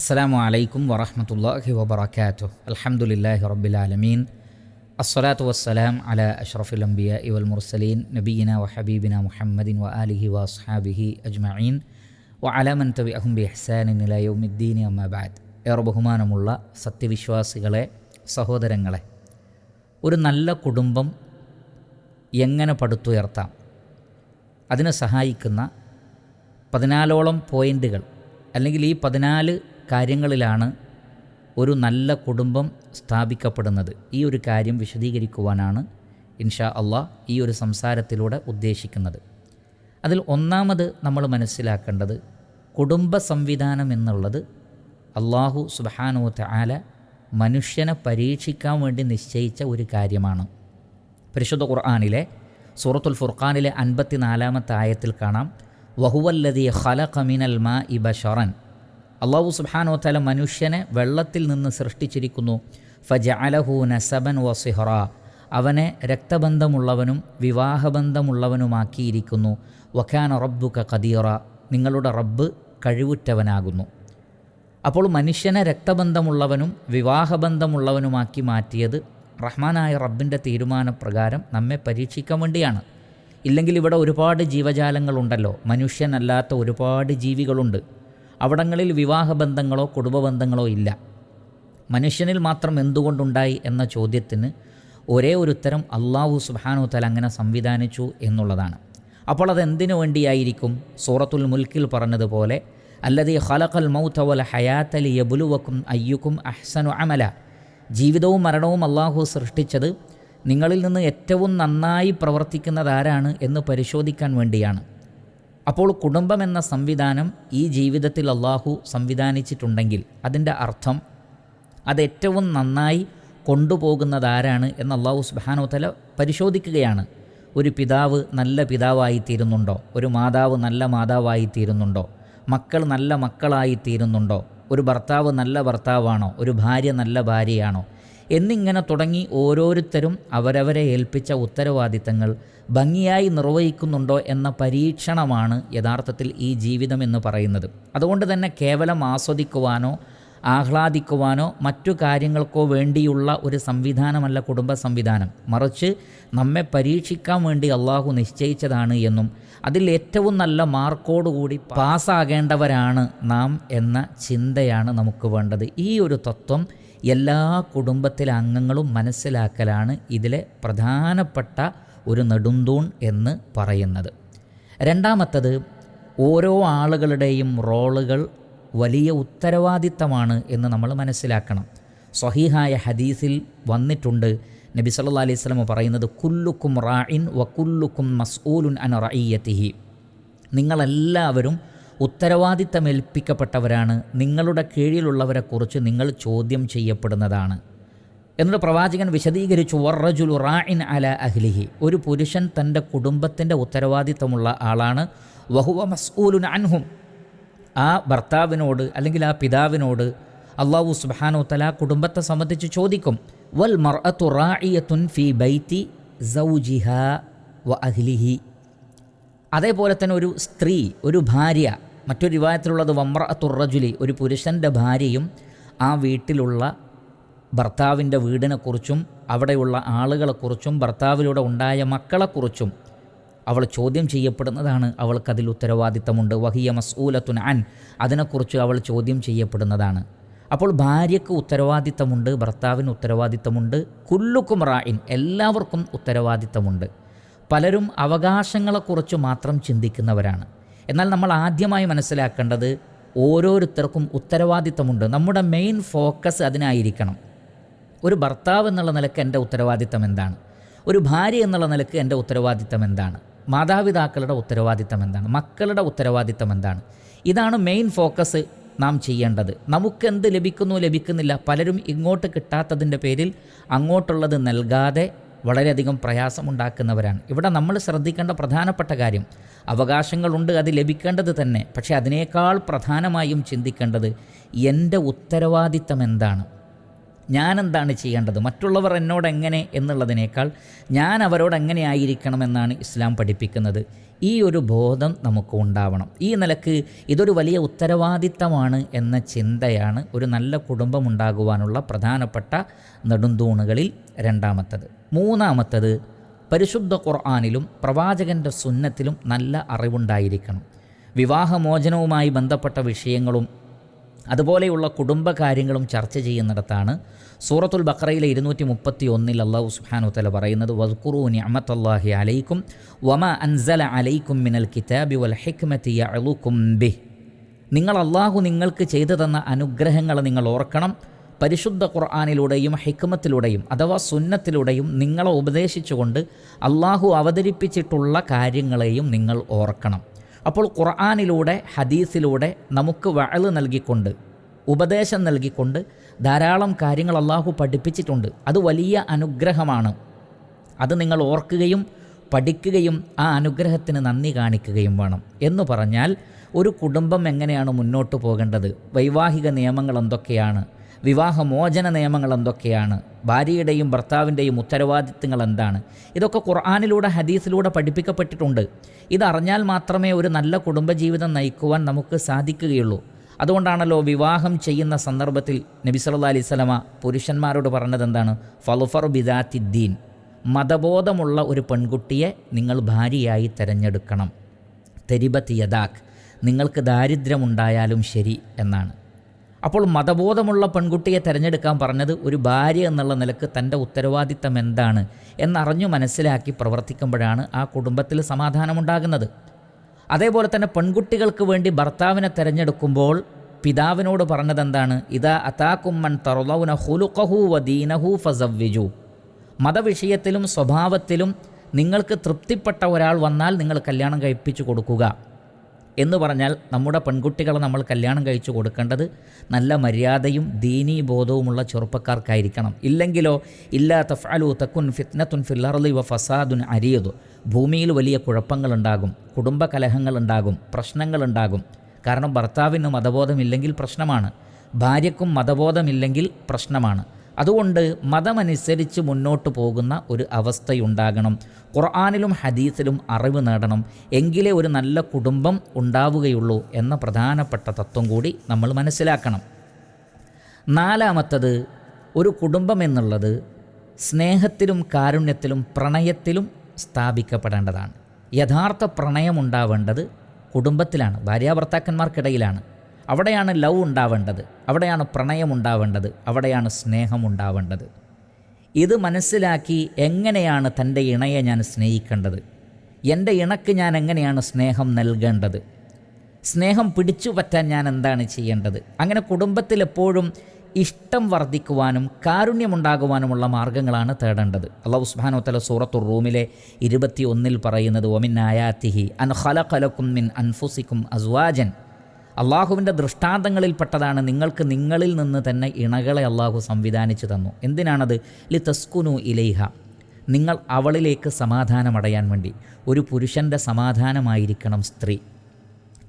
അസ്സലാമു അലൈക്കും വറഹമത്തല്ലാഹി വബർക്കാത്തു അലഹമുല്ലാഹി റബ്ബിൽ അസ്സലാത്തു വസ്സലാം അല അഷ്റഫുൽ അംബിയ ഇവൽ മുർസലീൻ നബീന വഹബീബിന മുഹമ്മദിൻ വ ആലിഹി വ അസ്ഹാബിഹി അജ്മഈൻ. വ അലമൻ തബി അഹുംബി ഹസാനിൻ ഇലയുമിദ്ദീൻ അമ്മബാദ് ഏറെ ബഹുമാനമുള്ള സത്യവിശ്വാസികളെ സഹോദരങ്ങളെ ഒരു നല്ല കുടുംബം എങ്ങനെ പടുത്തുയർത്താം? അതിനെ സഹായിക്കുന്ന പതിനാലോളം പോയിന്റുകൾ അല്ലെങ്കിൽ ഈ പതിനാല് കാര്യങ്ങളിലാണ് ഒരു നല്ല കുടുംബം സ്ഥാപിക്കപ്പെടുന്നത്. ഈ ഒരു കാര്യം വിശദീകരിക്കുവാനാണ് ഇൻഷാ അള്ളാഹ് ഈ ഒരു സംസാരത്തിലൂടെ ഉദ്ദേശിക്കുന്നത്. അതിൽ ഒന്നാമത് നമ്മൾ മനസ്സിലാക്കേണ്ടത് കുടുംബ സംവിധാനം എന്നുള്ളത് അള്ളാഹു സുബാനു ആല മനുഷ്യനെ പരീക്ഷിക്കാൻ വേണ്ടി നിശ്ചയിച്ച ഒരു കാര്യമാണ്. പരിശുദ്ധ ഖുർആാനിലെ സൂറത്തുൽ ഫുർഖാനിലെ അൻപത്തിനാലാമത്തെ ആയത്തിൽ കാണാം വഹുവല്ലതി ഖലഖ മിനൽ മാ ഇ ബഷറൻ അള്ളാഹു സുബാനോ തല മനുഷ്യനെ വെള്ളത്തിൽ നിന്ന് സൃഷ്ടിച്ചിരിക്കുന്നു. ഫജ അലഹു നസബൻ വസിഹറ അവനെ രക്തബന്ധമുള്ളവനും വിവാഹബന്ധമുള്ളവനുമാക്കിയിരിക്കുന്നു. വഖാൻ റബ്ബുക കദീറ നിങ്ങളുടെ റബ്ബ് കഴിവുറ്റവനാകുന്നു. അപ്പോൾ മനുഷ്യനെ രക്തബന്ധമുള്ളവനും വിവാഹബന്ധമുള്ളവനുമാക്കി മാറ്റിയത് റഹ്മാനായ റബ്ബിന്റെ തീരുമാനപ്രകാരം നമ്മെ പരീക്ഷിക്കാൻ വേണ്ടിയാണ്. ഇല്ലെങ്കിൽ ഇവിടെ ഒരുപാട് ജീവജാലങ്ങളുണ്ടല്ലോ. മനുഷ്യനല്ലാത്ത ഒരുപാട് ജീവികളുണ്ട്. അവിടങ്ങളിൽ വിവാഹബന്ധങ്ങളോ കുടുംബബന്ധങ്ങളോ ഇല്ല. മനുഷ്യനിൽ മാത്രം എന്തുകൊണ്ടുണ്ടായി എന്ന ചോദ്യത്തിന് ഒരേ ഒരു ഉത്തരം അള്ളാഹു സുബാനു തല അങ്ങനെ സംവിധാനിച്ചു എന്നുള്ളതാണ്. അപ്പോൾ അതെന്തിനു വേണ്ടിയായിരിക്കും? സൂറത്തുൽ മുൽക്കിൽ പറഞ്ഞതുപോലെ അല്ലതി ഹലഖൽ മൗതവൽ വൽ ഹയാത്തലി യബുലുവക്കും അയ്യുക്കും അഹ്സനു അമല. ജീവിതവും മരണവും അള്ളാഹു സൃഷ്ടിച്ചത് നിങ്ങളിൽ നിന്ന് ഏറ്റവും നന്നായി പ്രവർത്തിക്കുന്നതാരാണ് എന്ന് പരിശോധിക്കാൻ വേണ്ടിയാണ്. അപ്പോൾ കുടുംബം എന്ന സംവിധാനം ഈ ജീവിതത്തിൽ അള്ളാഹു സംവിധാനിച്ചിട്ടുണ്ടെങ്കിൽ അതിന്റെ അർത്ഥം അത് ഏറ്റവും നന്നായി കൊണ്ടുപോകുന്നത് ആരാണ് എന്ന് അള്ളാഹു സുബാനോ തല പരിശോധിക്കുകയാണ്. ഒരു പിതാവ് നല്ല പിതാവായി തീരുന്നുണ്ടോ ഒരു മാതാവ് നല്ല മാതാവായി തീരുന്നുണ്ടോ മക്കൾ നല്ല മക്കളായി തീരുന്നുണ്ടോ ഒരു ഭർത്താവ് നല്ല ഭർത്താവാണോ? ഒരു ഭാര്യ നല്ല ഭാര്യയാണോ? എന്നിങ്ങനെ തുടങ്ങി ഓരോരുത്തരും അവരവരെ ഏൽപ്പിച്ച ഉത്തരവാദിത്തങ്ങൾ ഭംഗിയായി നിർവഹിക്കുന്നുണ്ടോ എന്ന പരീക്ഷണമാണ് യഥാർത്ഥത്തിൽ ഈ ജീവിതം എന്ന് പറയുന്നത്. അതുകൊണ്ട് തന്നെ കേവലം ആസ്വദിക്കുവാനോ ആഹ്ലാദിക്കുവാനോ മറ്റു കാര്യങ്ങൾക്കോ വേണ്ടിയുള്ള ഒരു സംവിധാനമല്ല കുടുംബ സംവിധാനം. മറിച്ച് നമ്മെ പരീക്ഷിക്കാൻ വേണ്ടി അള്ളാഹു നിശ്ചയിച്ചതാണ് എന്നും അതിൽ ഏറ്റവും നല്ല മാർക്കോടുകൂടി പാസ്സാകേണ്ടവരാണ് നാം എന്ന ചിന്തയാണ് നമുക്ക് വേണ്ടത്. ഈ ഒരു തത്വം എല്ലാ കുടുംബത്തിലെ അംഗങ്ങളും മനസ്സിലാക്കലാണ് ഇതിലെ പ്രധാനപ്പെട്ട ഒരു നെടുന്തൂൺ എന്ന് പറയുന്നത്. രണ്ടാമത്തത് ഓരോ ആളുകളുടെയും റോളുകൾ വലിയ ഉത്തരവാദിത്തമാണ് എന്ന് നമ്മൾ മനസ്സിലാക്കണം. സ്വഹീഹായ ഹദീസിൽ വന്നിട്ടുണ്ട് നബി സല്ലാ അലൈഹി സ്വലമ പറയുന്നത് കുല്ലുക്കും റായിൻ വ കുല്ലുക്കും മസ്ഊലുൻ അൻ റയ്യത്തിഹി നിങ്ങളെല്ലാവരും ഉത്തരവാദിത്തമേൽപ്പിക്കപ്പെട്ടവരാണ്. നിങ്ങളുടെ കീഴിലുള്ളവരെക്കുറിച്ച് നിങ്ങൾ ചോദ്യം ചെയ്യപ്പെടുന്നതാണ്. എന്നിട്ട് പ്രവാചകൻ വിശദീകരിച്ചു വർറജുൽ റായിൻ അല അഹ്ലിഹി. ഒരു പുരുഷൻ തന്റെ കുടുംബത്തിന്റെ ഉത്തരവാദിത്തമുള്ള ആളാണ്. വഹുവ മസ്ഊലുൻ അൻഹും. ആ ഭർത്താവിനോട് അല്ലെങ്കിൽ ആ പിതാവിനോട് അള്ളാഹു സുബാനോ തല കുടുംബത്തെ സംബന്ധിച്ച് ചോദിക്കും വൽ മർഅത്തു റായിയത്തുൻ ഫി ബൈത്തി സൗജിഹ വ അഹ്ലിഹി? അതേപോലെ തന്നെ ഒരു സ്ത്രീ ഒരു ഭാര്യ മറ്റൊരു വിവാഹത്തിലുള്ളത് വമ്രഅത്തുറജുലി ഒരു പുരുഷന്റെ ഭാര്യയും ആ വീട്ടിലുള്ള ഭർത്താവിന്റെ വീടിനെക്കുറിച്ചും അവിടെയുള്ള ആളുകളെക്കുറിച്ചും ഭർത്താവിലൂടെ ഉണ്ടായ മക്കളെക്കുറിച്ചും അവൾ ചോദ്യം ചെയ്യപ്പെടുന്നതാണ് അവൾക്കതിൽ ഉത്തരവാദിത്തമുണ്ട്. വഹിയ മസ്ഊലത്തുൻ അൻ അതിനെക്കുറിച്ച് അവൾ ചോദ്യം ചെയ്യപ്പെടുന്നതാണ്. അപ്പോൾ ഭാര്യയ്ക്ക് ഉത്തരവാദിത്തമുണ്ട് ഭർത്താവിന് ഉത്തരവാദിത്തമുണ്ട് കുല്ലുക്കും റായിൻ എല്ലാവർക്കും ഉത്തരവാദിത്തമുണ്ട്. പലരും അവകാശങ്ങളെക്കുറിച്ച് മാത്രം ചിന്തിക്കുന്നവരാണ്. എന്നാൽ നമ്മൾ ആദ്യമായി മനസ്സിലാക്കേണ്ടത് ഓരോരുത്തർക്കും ഉത്തരവാദിത്തമുണ്ട്. നമ്മുടെ മെയിൻ ഫോക്കസ് അതിനായിരിക്കണം. ഒരു ഭർത്താവ് എന്നുള്ള നിലയ്ക്ക് എന്റെ ഉത്തരവാദിത്തം എന്താണ്? ഒരു ഭാര്യ എന്നുള്ള നിലയ്ക്ക് എന്റെ ഉത്തരവാദിത്തം എന്താണ്? മാതാപിതാക്കളുടെ ഉത്തരവാദിത്തം എന്താണ്? മക്കളുടെ ഉത്തരവാദിത്തം എന്താണ്? ഇതാണ് മെയിൻ ഫോക്കസ് നാം ചെയ്യേണ്ടത്. നമുക്കെന്ത് ലഭിക്കുന്നു ലഭിക്കുന്നില്ല പലരും ഇങ്ങോട്ട് കിട്ടാത്തതിന്റെ പേരിൽ അങ്ങോട്ടുള്ളത് നൽകാതെ വളരെയധികം പ്രയാസമുണ്ടാക്കുന്നവരാണ് ഇവിടെ നമ്മൾ ശ്രദ്ധിക്കേണ്ട പ്രധാനപ്പെട്ട കാര്യം അവകാശങ്ങളുണ്ട് അത് ലഭിക്കേണ്ടത് തന്നെ. പക്ഷേ അതിനേക്കാൾ പ്രധാനമായും ചിന്തിക്കേണ്ടത് എന്റെ ഉത്തരവാദിത്തം എന്താണ്? ഞാൻ എന്താണ് ചെയ്യേണ്ടത്? മറ്റുള്ളവർ എന്നോട് എങ്ങനെ എന്നുള്ളതിനേക്കാൾ ഞാൻ അവരോട് എങ്ങനെ ആയിരിക്കണമെന്നാണ് ഇസ്ലാം പഠിപ്പിക്കുന്നത്. ഈ ഒരു ബോധം നമുക്ക് ഉണ്ടാവണം. ഈ നിലയ്ക്ക് ഇതൊരു വലിയ ഉത്തരവാദിത്തമാണ് എന്ന ചിന്തയാണ് ഒരു നല്ല കുടുംബം ഉണ്ടാകുവാനുള്ള പ്രധാനപ്പെട്ട നെടുന്തൂണുകളിൽ രണ്ടാമത്തത്. മൂന്നാമത്തത് പരിശുദ്ധ ഖുർആാനിലും പ്രവാചകന്റെ സുന്നത്തിലും നല്ല അറിവുണ്ടായിരിക്കണം. വിവാഹമോചനവുമായി ബന്ധപ്പെട്ട വിഷയങ്ങളും അതുപോലെയുള്ള കുടുംബകാര്യങ്ങളും ചർച്ച ചെയ്യുന്നിടത്താണ് സൂറത്തുൽ ബക്രയിലെ ഇരുന്നൂറ്റി മുപ്പത്തി ഒന്നിൽ അള്ളാഹു സുഹാനുത്തല തല പറയുന്നത് വസ്കുറു നിഅമത്തല്ലാഹി അലൈക്കും വമ അൻസല അലൈക്കും മിനൽ കിതാബി വൽ ഹിക്മത്തി യഅലുക്കും ബിഹ്. നിങ്ങൾ അള്ളാഹു നിങ്ങൾക്ക് ചെയ്തു തന്ന അനുഗ്രഹങ്ങൾ നിങ്ങൾ ഓർക്കണം. പരിശുദ്ധ ഖുർആാനിലൂടെയും ഹിക്മത്തിലൂടെയും അഥവാ സുന്നത്തിലൂടെയും നിങ്ങളെ ഉപദേശിച്ചുകൊണ്ട് അള്ളാഹു അവതരിപ്പിച്ചിട്ടുള്ള കാര്യങ്ങളെയും നിങ്ങൾ ഓർക്കണം. അപ്പോൾ ഖുർആാനിലൂടെ ഹദീസിലൂടെ നമുക്ക് വഴൽ നൽകിക്കൊണ്ട് ഉപദേശം നൽകിക്കൊണ്ട് ധാരാളം കാര്യങ്ങൾ അള്ളാഹു പഠിപ്പിച്ചിട്ടുണ്ട്. അത് വലിയ അനുഗ്രഹമാണ്. അത് നിങ്ങൾ ഓർക്കുകയും പഠിക്കുകയും ആ അനുഗ്രഹത്തിന് നന്ദി കാണിക്കുകയും വേണം. എന്ന് പറഞ്ഞാൽ ഒരു കുടുംബം എങ്ങനെയാണ് മുന്നോട്ട് പോകേണ്ടത്? വൈവാഹിക നിയമങ്ങൾ എന്തൊക്കെയാണ്? വിവാഹമോചന നിയമങ്ങൾ എന്തൊക്കെയാണ് ഭാര്യയുടെയും ഭർത്താവിന്റെയും ഉത്തരവാദിത്തങ്ങൾ എന്താണ് ഇതൊക്കെ ഖുർആാനിലൂടെ ഹദീസിലൂടെ പഠിപ്പിക്കപ്പെട്ടിട്ടുണ്ട്. ഇതറിഞ്ഞാൽ മാത്രമേ ഒരു നല്ല കുടുംബജീവിതം നയിക്കുവാൻ നമുക്ക് സാധിക്കുകയുള്ളൂ. അതുകൊണ്ടാണല്ലോ വിവാഹം ചെയ്യുന്ന സന്ദർഭത്തിൽ നബി സല്ലാ അലൈഹി സ്വലമ പുരുഷന്മാരോട് പറഞ്ഞത് എന്താണ് ഫലുഫർ ബിദാത്തിദ്ദീൻ. മതബോധമുള്ള ഒരു പെൺകുട്ടിയെ നിങ്ങൾ ഭാര്യയായി തിരഞ്ഞെടുക്കണം. തെരിബത്ത് യദാഖ്. നിങ്ങൾക്ക് ദാരിദ്ര്യമുണ്ടായാലും ശരി എന്നാണ്. അപ്പോൾ മതബോധമുള്ള പെൺകുട്ടിയെ തിരഞ്ഞെടുക്കാൻ പറഞ്ഞത് ഒരു ഭാര്യ എന്നുള്ള നിലയ്ക്ക് തന്റെ ഉത്തരവാദിത്തം എന്താണ് എന്നറിഞ്ഞു മനസ്സിലാക്കി പ്രവർത്തിക്കുമ്പോഴാണ് ആ കുടുംബത്തിൽ സമാധാനമുണ്ടാകുന്നത്. അതേപോലെ തന്നെ പെൺകുട്ടികൾക്ക് വേണ്ടി ഭർത്താവിനെ തിരഞ്ഞെടുക്കുമ്പോൾ പിതാവിനോട് പറഞ്ഞതെന്താണ്? ഇതാ അതാക്കുമ്മൻ തറുലൗന ഹുലുഖഹു വദീനഹു ഫസവ്വിജു. മതവിഷയത്തിലും സ്വഭാവത്തിലും നിങ്ങൾക്ക് തൃപ്തിപ്പെട്ട ഒരാൾ വന്നാൽ നിങ്ങൾ കല്യാണം കഴിപ്പിച്ചു കൊടുക്കുക. എന്ന് പറഞ്ഞാൽ നമ്മുടെ പെൺകുട്ടികളെ നമ്മൾ കല്യാണം കഴിച്ചു കൊടുക്കേണ്ടത് നല്ല മര്യാദയും ദീനീ ബോധവുമുള്ള ചെറുപ്പക്കാർക്കായിരിക്കണം. ഇല്ലെങ്കിലോ ഇല്ലാ തഫാലു തക്കുൻ ഫിത്നത്തുൻ ഫില്ലർലി വ ഫസാദുൻ അരിയതു ഭൂമിയിൽ വലിയ കുഴപ്പങ്ങളുണ്ടാകും കുടുംബ കലഹങ്ങളുണ്ടാകും പ്രശ്നങ്ങളുണ്ടാകും. കാരണം ഭർത്താവിന് മതബോധമില്ലെങ്കിൽ പ്രശ്നമാണ്. ഭാര്യക്കും മതബോധമില്ലെങ്കിൽ പ്രശ്നമാണ്. അതുകൊണ്ട് മതമനുസരിച്ച് മുന്നോട്ട് പോകുന്ന ഒരു അവസ്ഥയുണ്ടാകണം. ഖുർആാനിലും ഹദീസിലും അറിവ് നേടണം. എങ്കിലേ ഒരു നല്ല കുടുംബം ഉണ്ടാവുകയുള്ളൂ എന്ന പ്രധാനപ്പെട്ട തത്വം കൂടി നമ്മൾ മനസ്സിലാക്കണം. നാലാമത്തത് ഒരു കുടുംബം എന്നുള്ളത് സ്നേഹത്തിലും കാരുണ്യത്തിലും പ്രണയത്തിലും സ്ഥാപിക്കപ്പെടേണ്ടതാണ്. യഥാർത്ഥ പ്രണയം ഉണ്ടാവേണ്ടത് കുടുംബത്തിലാണ് ഭാര്യാഭർത്താക്കന്മാർക്കിടയിലാണ് അവിടെയാണ് ലവ് ഉണ്ടാവേണ്ടത് അവിടെയാണ് പ്രണയം ഉണ്ടാവേണ്ടത് അവിടെയാണ് സ്നേഹം ഉണ്ടാവേണ്ടത്. ഇത് മനസ്സിലാക്കി എങ്ങനെയാണ് തന്റെ ഇണയെ ഞാൻ സ്നേഹിക്കേണ്ടത്? എന്റെ ഇണക്ക് ഞാൻ എങ്ങനെയാണ് സ്നേഹം നൽകേണ്ടത്? സ്നേഹം പിടിച്ചു പറ്റാൻ ഞാൻ എന്താണ് ചെയ്യേണ്ടത്? അങ്ങനെ കുടുംബത്തിൽ എപ്പോഴും ഇഷ്ടം വർദ്ധിക്കുവാനും കാരുണ്യമുണ്ടാകുവാനുമുള്ള മാർഗങ്ങളാണ് തേടേണ്ടത്. അള്ളാഹു ഉസ്മാനോ തല സൂറത്തു റൂമിലെ ഇരുപത്തി ഒന്നിൽ പറയുന്നത് ഒമിൻ ആയാത്തിഹി അൻ ഖലഖലക്കും മിൻ അൻഫുസിക്കും അസ്വാജൻ. അള്ളാഹുവിന്റെ ദൃഷ്ടാന്തങ്ങളിൽപ്പെട്ടതാണ് നിങ്ങൾക്ക് നിങ്ങളിൽ നിന്ന് തന്നെ ഇണകളെ അള്ളാഹു സംവിധാനിച്ചു തന്നു. എന്തിനാണത്? ലി തസ്കുനു ഇലൈഹ. നിങ്ങൾ അവളിലേക്ക് സമാധാനമടയാൻ വേണ്ടി. ഒരു പുരുഷന്റെ സമാധാനമായിരിക്കണം സ്ത്രീ.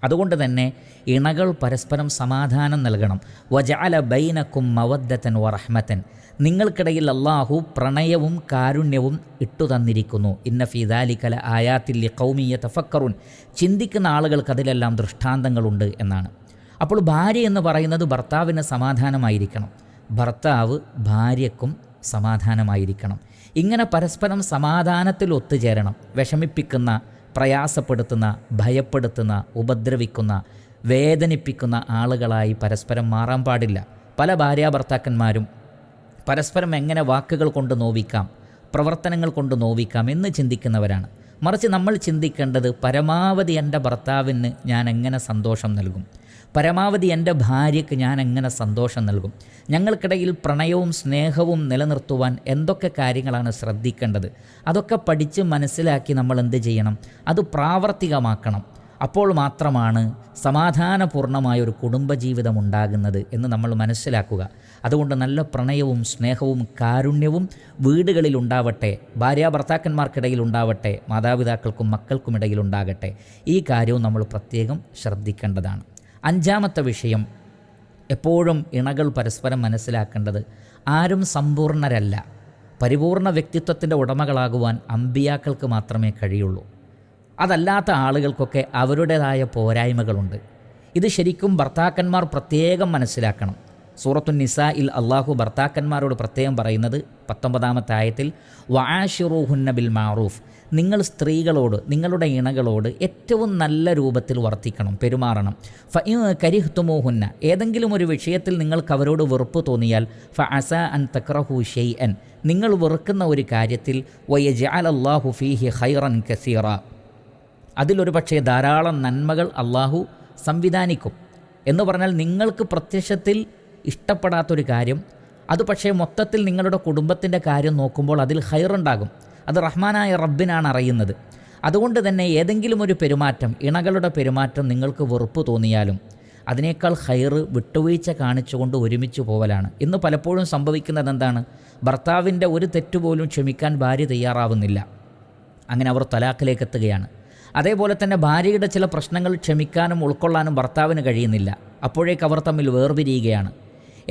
അതുകൊണ്ട് തന്നെ ഇണകൾ പരസ്പരം സമാധാനം നൽകണം. വജാല ബൈനക്കും മവദ്ദത്തൻ വറഹ്മത്തൻ നിങ്ങൾക്കിടയിൽ അള്ളാഹു പ്രണയവും കാരുണ്യവും ഇട്ടു തന്നിരിക്കുന്നു. ഇന്ന ഫിദാലിക്കല ആയാത്തില്ലി കൗമിയ തഫക്കറുൻ ചിന്തിക്കുന്ന ആളുകൾക്ക് അതിലെല്ലാം ദൃഷ്ടാന്തങ്ങളുണ്ട് എന്നാണ്. അപ്പോൾ ഭാര്യ എന്ന് പറയുന്നത് ഭർത്താവിന് സമാധാനമായിരിക്കണം. ഭർത്താവ് ഭാര്യക്കും സമാധാനമായിരിക്കണം. ഇങ്ങനെ പരസ്പരം സമാധാനത്തിൽ ഒത്തുചേരണം. വിഷമിപ്പിക്കുന്ന പ്രയാസപ്പെടുത്തുന്ന ഭയപ്പെടുത്തുന്ന ഉപദ്രവിക്കുന്ന വേദനിപ്പിക്കുന്ന ആളുകളായി പരസ്പരം മാറാൻ പാടില്ല. പല ഭാര്യാഭർത്താക്കന്മാരും പരസ്പരം എങ്ങനെ വാക്കുകൾ കൊണ്ട് നോവിക്കാം പ്രവർത്തനങ്ങൾ കൊണ്ട് നോവിക്കാം എന്ന് ചിന്തിക്കുന്നവരാണ്. മറിച്ച് നമ്മൾ ചിന്തിക്കേണ്ടത് പരമാവധി എന്റെ ഭർത്താവിന് ഞാൻ എങ്ങനെ സന്തോഷം നൽകും? പരമാവധി എന്റെ ഭാര്യയ്ക്ക് ഞാൻ എങ്ങനെ സന്തോഷം നൽകും? ഞങ്ങൾക്കിടയിൽ പ്രണയവും സ്നേഹവും നിലനിർത്തുവാൻ എന്തൊക്കെ കാര്യങ്ങളാണ് ശ്രദ്ധിക്കേണ്ടത്? അതൊക്കെ പഠിച്ച് മനസ്സിലാക്കി നമ്മൾ എന്ത് ചെയ്യണം? അത് പ്രാവർത്തികമാക്കണം. അപ്പോൾ മാത്രമാണ് സമാധാനപൂർണമായ ഒരു കുടുംബജീവിതം ഉണ്ടാകുന്നത് എന്ന് നമ്മൾ മനസ്സിലാക്കുക. അതുകൊണ്ട് നല്ല പ്രണയവും സ്നേഹവും കാരുണ്യവും വീടുകളിൽ ഉണ്ടാവട്ടെ ഭാര്യാഭർത്താക്കന്മാർക്കിടയിൽ ഉണ്ടാവട്ടെ മാതാപിതാക്കൾക്കും മക്കൾക്കും ഇടയിൽ ഉണ്ടാകട്ടെ. ഈ കാര്യവും നമ്മൾ പ്രത്യേകം ശ്രദ്ധിക്കേണ്ടതാണ്. അഞ്ചാമത്തെ വിഷയം എപ്പോഴും ഇണകൾ പരസ്പരം മനസ്സിലാക്കേണ്ടത് ആരും സമ്പൂർണരല്ല. പരിപൂർണ വ്യക്തിത്വത്തിന്റെ ഉടമകളാകുവാൻ അമ്പിയാക്കൾക്ക് മാത്രമേ കഴിയുള്ളൂ. അതല്ലാത്ത ആളുകൾക്കൊക്കെ അവരുടേതായ പോരായ്മകളുണ്ട്. ഇത് ശരിക്കും ഭർത്താക്കന്മാർ പ്രത്യേകം മനസ്സിലാക്കണം. സൂറത്തു നിസായിൽ അള്ളാഹു ഭർത്താക്കന്മാരോട് പ്രത്യേകം പറയുന്നത് പത്തൊമ്പതാമത്തെ ആയത്തിൽ വആഷിറൂഹുന്ന ബിൽ മാറൂഫ്. നിങ്ങൾ സ്ത്രീകളോട് നിങ്ങളുടെ ഇണകളോട് ഏറ്റവും നല്ല രൂപത്തിൽ വർത്തിക്കണം പെരുമാറണം. ഫ കരിഹ്തുമോഹുന്ന. ഏതെങ്കിലും ഒരു വിഷയത്തിൽ നിങ്ങൾക്ക് അവരോട് വെറുപ്പ് തോന്നിയാൽ ഫ അസ അൻ തക്രഹു ഷെയ് അൻ നിങ്ങൾ വെറുക്കുന്ന ഒരു കാര്യത്തിൽ വയജ അലല്ലാഹു ഫീഹി ഹൈറൻ കസീറ. അതിലൊരു പക്ഷേ ധാരാളം നന്മകൾ അള്ളാഹു സംവിധാനിക്കും. എന്ന് പറഞ്ഞാൽ നിങ്ങൾക്ക് പ്രത്യക്ഷത്തിൽ ഇഷ്ടപ്പെടാത്തൊരു കാര്യം. അത് പക്ഷേ മൊത്തത്തിൽ നിങ്ങളുടെ കുടുംബത്തിന്റെ കാര്യം നോക്കുമ്പോൾ അതിൽ ഹൈറുണ്ടാകും. അത് റഹ്മാനായ റബ്ബിനാണ് അറിയുന്നത്. അതുകൊണ്ട് തന്നെ ഏതെങ്കിലും ഒരു പെരുമാറ്റം ഇണകളുടെ പെരുമാറ്റം നിങ്ങൾക്ക് വെറുപ്പ് തോന്നിയാലും അതിനേക്കാൾ ഹൈറ് വിട്ടുവീഴ്ച കാണിച്ചുകൊണ്ട് ഒരുമിച്ച് പോവലാണ്. ഇന്ന് പലപ്പോഴും സംഭവിക്കുന്നത് എന്താണ്? ഭർത്താവിന്റെ ഒരു തെറ്റുപോലും ക്ഷമിക്കാൻ ഭാര്യ തയ്യാറാവുന്നില്ല. അങ്ങനെ അവർ തലാഖിലേക്ക് എത്തുകയാണ് അതേപോലെ തന്നെ ഭാര്യയുടെ ചില പ്രശ്നങ്ങൾ ക്ഷമിക്കാനും ഉൾക്കൊള്ളാനും ഭർത്താവിന് കഴിയുന്നില്ല. അപ്പോഴേക്ക് അവർ തമ്മിൽ വേർപിരിയുകയാണ്.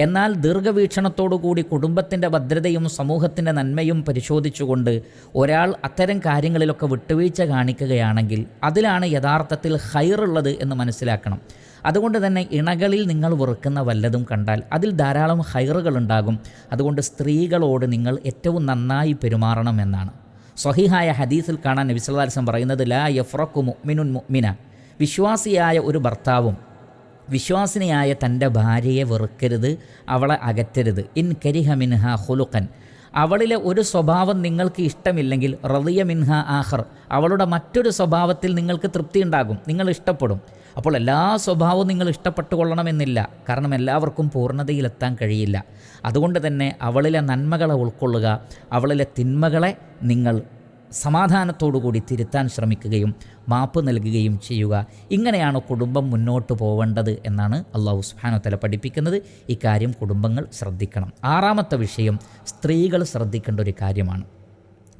എന്നാൽ ദീർഘവീക്ഷണത്തോടുകൂടി കുടുംബത്തിന്റെ ഭദ്രതയും സമൂഹത്തിന്റെ നന്മയും പരിശോധിച്ചുകൊണ്ട് ഒരാൾ അത്തരം കാര്യങ്ങളിലൊക്കെ വിട്ടുവീഴ്ച കാണിക്കുകയാണെങ്കിൽ അതിലാണ് യഥാർത്ഥത്തിൽ ഹൈറുള്ളത് എന്ന് മനസ്സിലാക്കണം. അതുകൊണ്ട് തന്നെ ഇണകളിൽ നിങ്ങൾ വെറുക്കുന്ന വല്ലതും കണ്ടാൽ അതിൽ ധാരാളം ഹൈറുകൾ ഉണ്ടാകും. അതുകൊണ്ട് സ്ത്രീകളോട് നിങ്ങൾ ഏറ്റവും നന്നായി പെരുമാറണം എന്നാണ്. സ്വഹിഹായ ഹദീസിൽ കാണാൻ നബി അലൈഹി വസല്ലം പറയുന്നത് ലാ യഫ്രക്കു മുഅ്മിനുൻ മുഅ്മിന. വിശ്വാസിയായ ഒരു ഭർത്താവും വിശ്വാസിനിയായ തന്റെ ഭാര്യയെ വെറുക്കരുത് അവളെ അകറ്റരുത്. ഇൻ കരിഹ മിൻഹ ഹുലുക്കൻ അവളിലെ ഒരു സ്വഭാവം നിങ്ങൾക്ക് ഇഷ്ടമില്ലെങ്കിൽ റളിയ മിൻഹ ആഹർ അവളുടെ മറ്റൊരു സ്വഭാവത്തിൽ നിങ്ങൾക്ക് തൃപ്തി ഉണ്ടാകും നിങ്ങൾ ഇഷ്ടപ്പെടും. അപ്പോൾ എല്ലാ സ്വഭാവവും നിങ്ങൾ ഇഷ്ടപ്പെട്ടുകൊള്ളണമെന്നില്ല. കാരണം എല്ലാവർക്കും പൂർണതയിലെത്താൻ കഴിയില്ല. അതുകൊണ്ട് തന്നെ അവളിലെ നന്മകളെ ഉൾക്കൊള്ളുക അവളിലെ തിന്മകളെ നിങ്ങൾ സമാധാനത്തോടുകൂടി തിരുത്താൻ ശ്രമിക്കുകയും മാപ്പ് നൽകുകയും ചെയ്യുക. ഇങ്ങനെയാണ് കുടുംബം മുന്നോട്ട് പോവേണ്ടത് എന്നാണ് അള്ളാഹു സുഹാനോത്തല പഠിപ്പിക്കുന്നത്. ഇക്കാര്യം കുടുംബങ്ങൾ ശ്രദ്ധിക്കണം. ആറാമത്തെ വിഷയം സ്ത്രീകൾ ശ്രദ്ധിക്കേണ്ട ഒരു കാര്യമാണ്.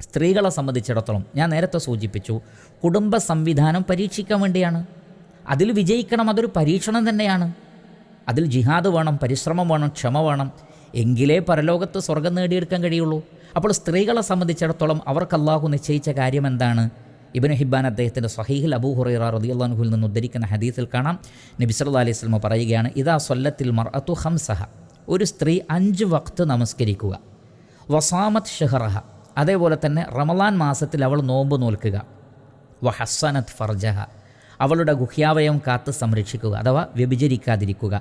സ്ത്രീകളെ സംബന്ധിച്ചിടത്തോളം ഞാൻ നേരത്തെ സൂചിപ്പിച്ചു കുടുംബ സംവിധാനം പരീക്ഷിക്കാൻ വേണ്ടിയാണ്. അതിൽ വിജയിക്കണം അതൊരു പരീക്ഷണം തന്നെയാണ്. അതിൽ ജിഹാദ് വേണം പരിശ്രമം വേണം ക്ഷമ വേണം. എങ്കിലേ പരലോകത്ത് സ്വർഗം നേടിയെടുക്കാൻ കഴിയുള്ളൂ. അപ്പോൾ സ്ത്രീകളെ സംബന്ധിച്ചിടത്തോളം അവർക്ക് അള്ളാഹു നിശ്ചയിച്ച കാര്യം എന്താണ്? ഇബിന് ഹിബാൻ അദ്ദേഹത്തിന്റെ സഹീഹിൽ അബൂ ഹുറൈറ റദിയുള്ളാഹുൽ നിന്ന് ഉദ്ധരിക്കുന്ന ഹദീസിൽ കാണാം. നബി അലൈഹി സ്വലമ പറയുകയാണ് ഇതാ സൊല്ലത്തിൽ മർഅത്തു ഹംസഹ ഒരു സ്ത്രീ അഞ്ച് വക്ത് നമസ്കരിക്കുക. വസാമത് ഷെഹറഹ. അതേപോലെ തന്നെ റമലാൻ മാസത്തിൽ അവൾ നോമ്പ് നോൽക്കുക. വഹസനത് ഫർജഹ. അവളുടെ ഗുഹ്യാവയം കാത്ത് സംരക്ഷിക്കുക അഥവാ വ്യഭിചരിക്കാതിരിക്കുക.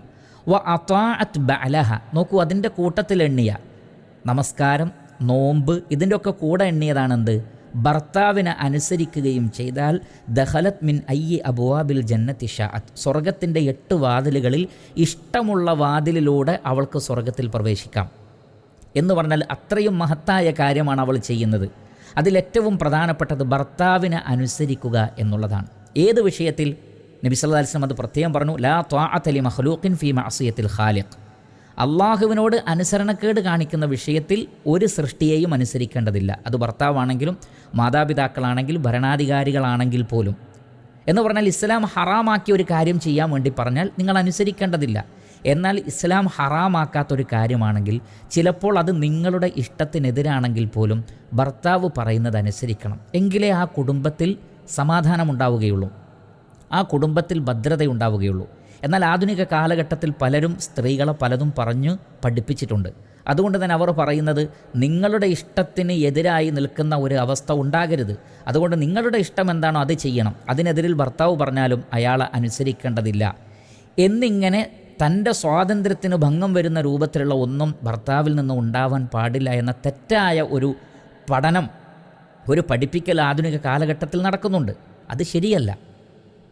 വ അത്താഅത്ത് ബഅലഹ. നോക്കൂ അതിന്റെ കൂട്ടത്തിൽ എണ്ണിയ നമസ്കാരം നോമ്പ് ഇതിന്റെ ഒക്കെ കൂടെ എണ്ണിയതാണെന്ത്? ഭർത്താവിനെ അനുസരിക്കുകയും ചെയ്താൽ ദഹലത് മിൻ അയ്യ അബുവാബിൽ ജന്നത്തി ഷാഅത്ത്. സ്വർഗത്തിന്റെ എട്ട് വാതിലുകളിൽ ഇഷ്ടമുള്ള വാതിലിലൂടെ അവൾക്ക് സ്വർഗത്തിൽ പ്രവേശിക്കാം. എന്ന് പറഞ്ഞാൽ അത്രയും മഹത്തായ കാര്യമാണ് അവൾ ചെയ്യുന്നത്. അതിലേറ്റവും പ്രധാനപ്പെട്ടത് ഭർത്താവിനെ അനുസരിക്കുക എന്നുള്ളതാണ്. ഏത് വിഷയത്തിൽ? നബി വസല്ലം അത് പ്രത്യേകം പറഞ്ഞു ലാ ത്വാഅത്തലി മഖ്ലൂഖിൻ ഫീ മഅസിയത്തിൽ ഖാലിഖ്. അള്ളാഹുവിനോട് അനുസരണക്കേട് കാണിക്കുന്ന വിഷയത്തിൽ ഒരു സൃഷ്ടിയെയും അനുസരിക്കേണ്ടതില്ല. അത് ഭർത്താവാണെങ്കിലും മാതാപിതാക്കളാണെങ്കിലും ഭരണാധികാരികളാണെങ്കിൽ പോലും. എന്ന് പറഞ്ഞാൽ ഇസ്ലാം ഹറാമാക്കിയ ഒരു കാര്യം ചെയ്യാൻ വേണ്ടി പറഞ്ഞാൽ നിങ്ങൾ അനുസരിക്കേണ്ടതില്ല. എന്നാൽ ഇസ്ലാം ഹറാമാക്കാത്തൊരു കാര്യമാണെങ്കിൽ ചിലപ്പോൾ അത് നിങ്ങളുടെ ഇഷ്ടത്തിനെതിരാണെങ്കിൽ പോലും ഭർത്താവ് പറയുന്നത് അനുസരിക്കണം. എങ്കിലേ ആ കുടുംബത്തിൽ സമാധാനമുണ്ടാവുകയുള്ളൂ. ആ കുടുംബത്തിൽ ഭദ്രതയുണ്ടാവുകയുള്ളൂ. എന്നാൽ ആധുനിക കാലഘട്ടത്തിൽ പലരും സ്ത്രീകളെ പലതും പറഞ്ഞു പഠിപ്പിച്ചിട്ടുണ്ട്. അതുകൊണ്ട് തന്നെ അവർ പറയുന്നത് നിങ്ങളുടെ ഇഷ്ടത്തിന് എതിരായി നിൽക്കുന്ന ഒരു അവസ്ഥ ഉണ്ടാകരുത്. അതുകൊണ്ട് നിങ്ങളുടെ ഇഷ്ടം എന്താണോ അത് ചെയ്യണം. അതിനെതിരിൽ ഭർത്താവ് പറഞ്ഞാലും അയാളെ അനുസരിക്കേണ്ടതില്ല. എന്നിങ്ങനെ തന്റെ സ്വാതന്ത്ര്യത്തിന് ഭംഗം വരുന്ന രൂപത്തിലുള്ള ഒന്നും ഭർത്താവിൽ നിന്ന് ഉണ്ടാവാൻ പാടില്ല എന്ന തെറ്റായ ഒരു പഠനം ഒരു പഠിപ്പിക്കൽ ആധുനിക കാലഘട്ടത്തിൽ നടക്കുന്നുണ്ട്. അത് ശരിയല്ല.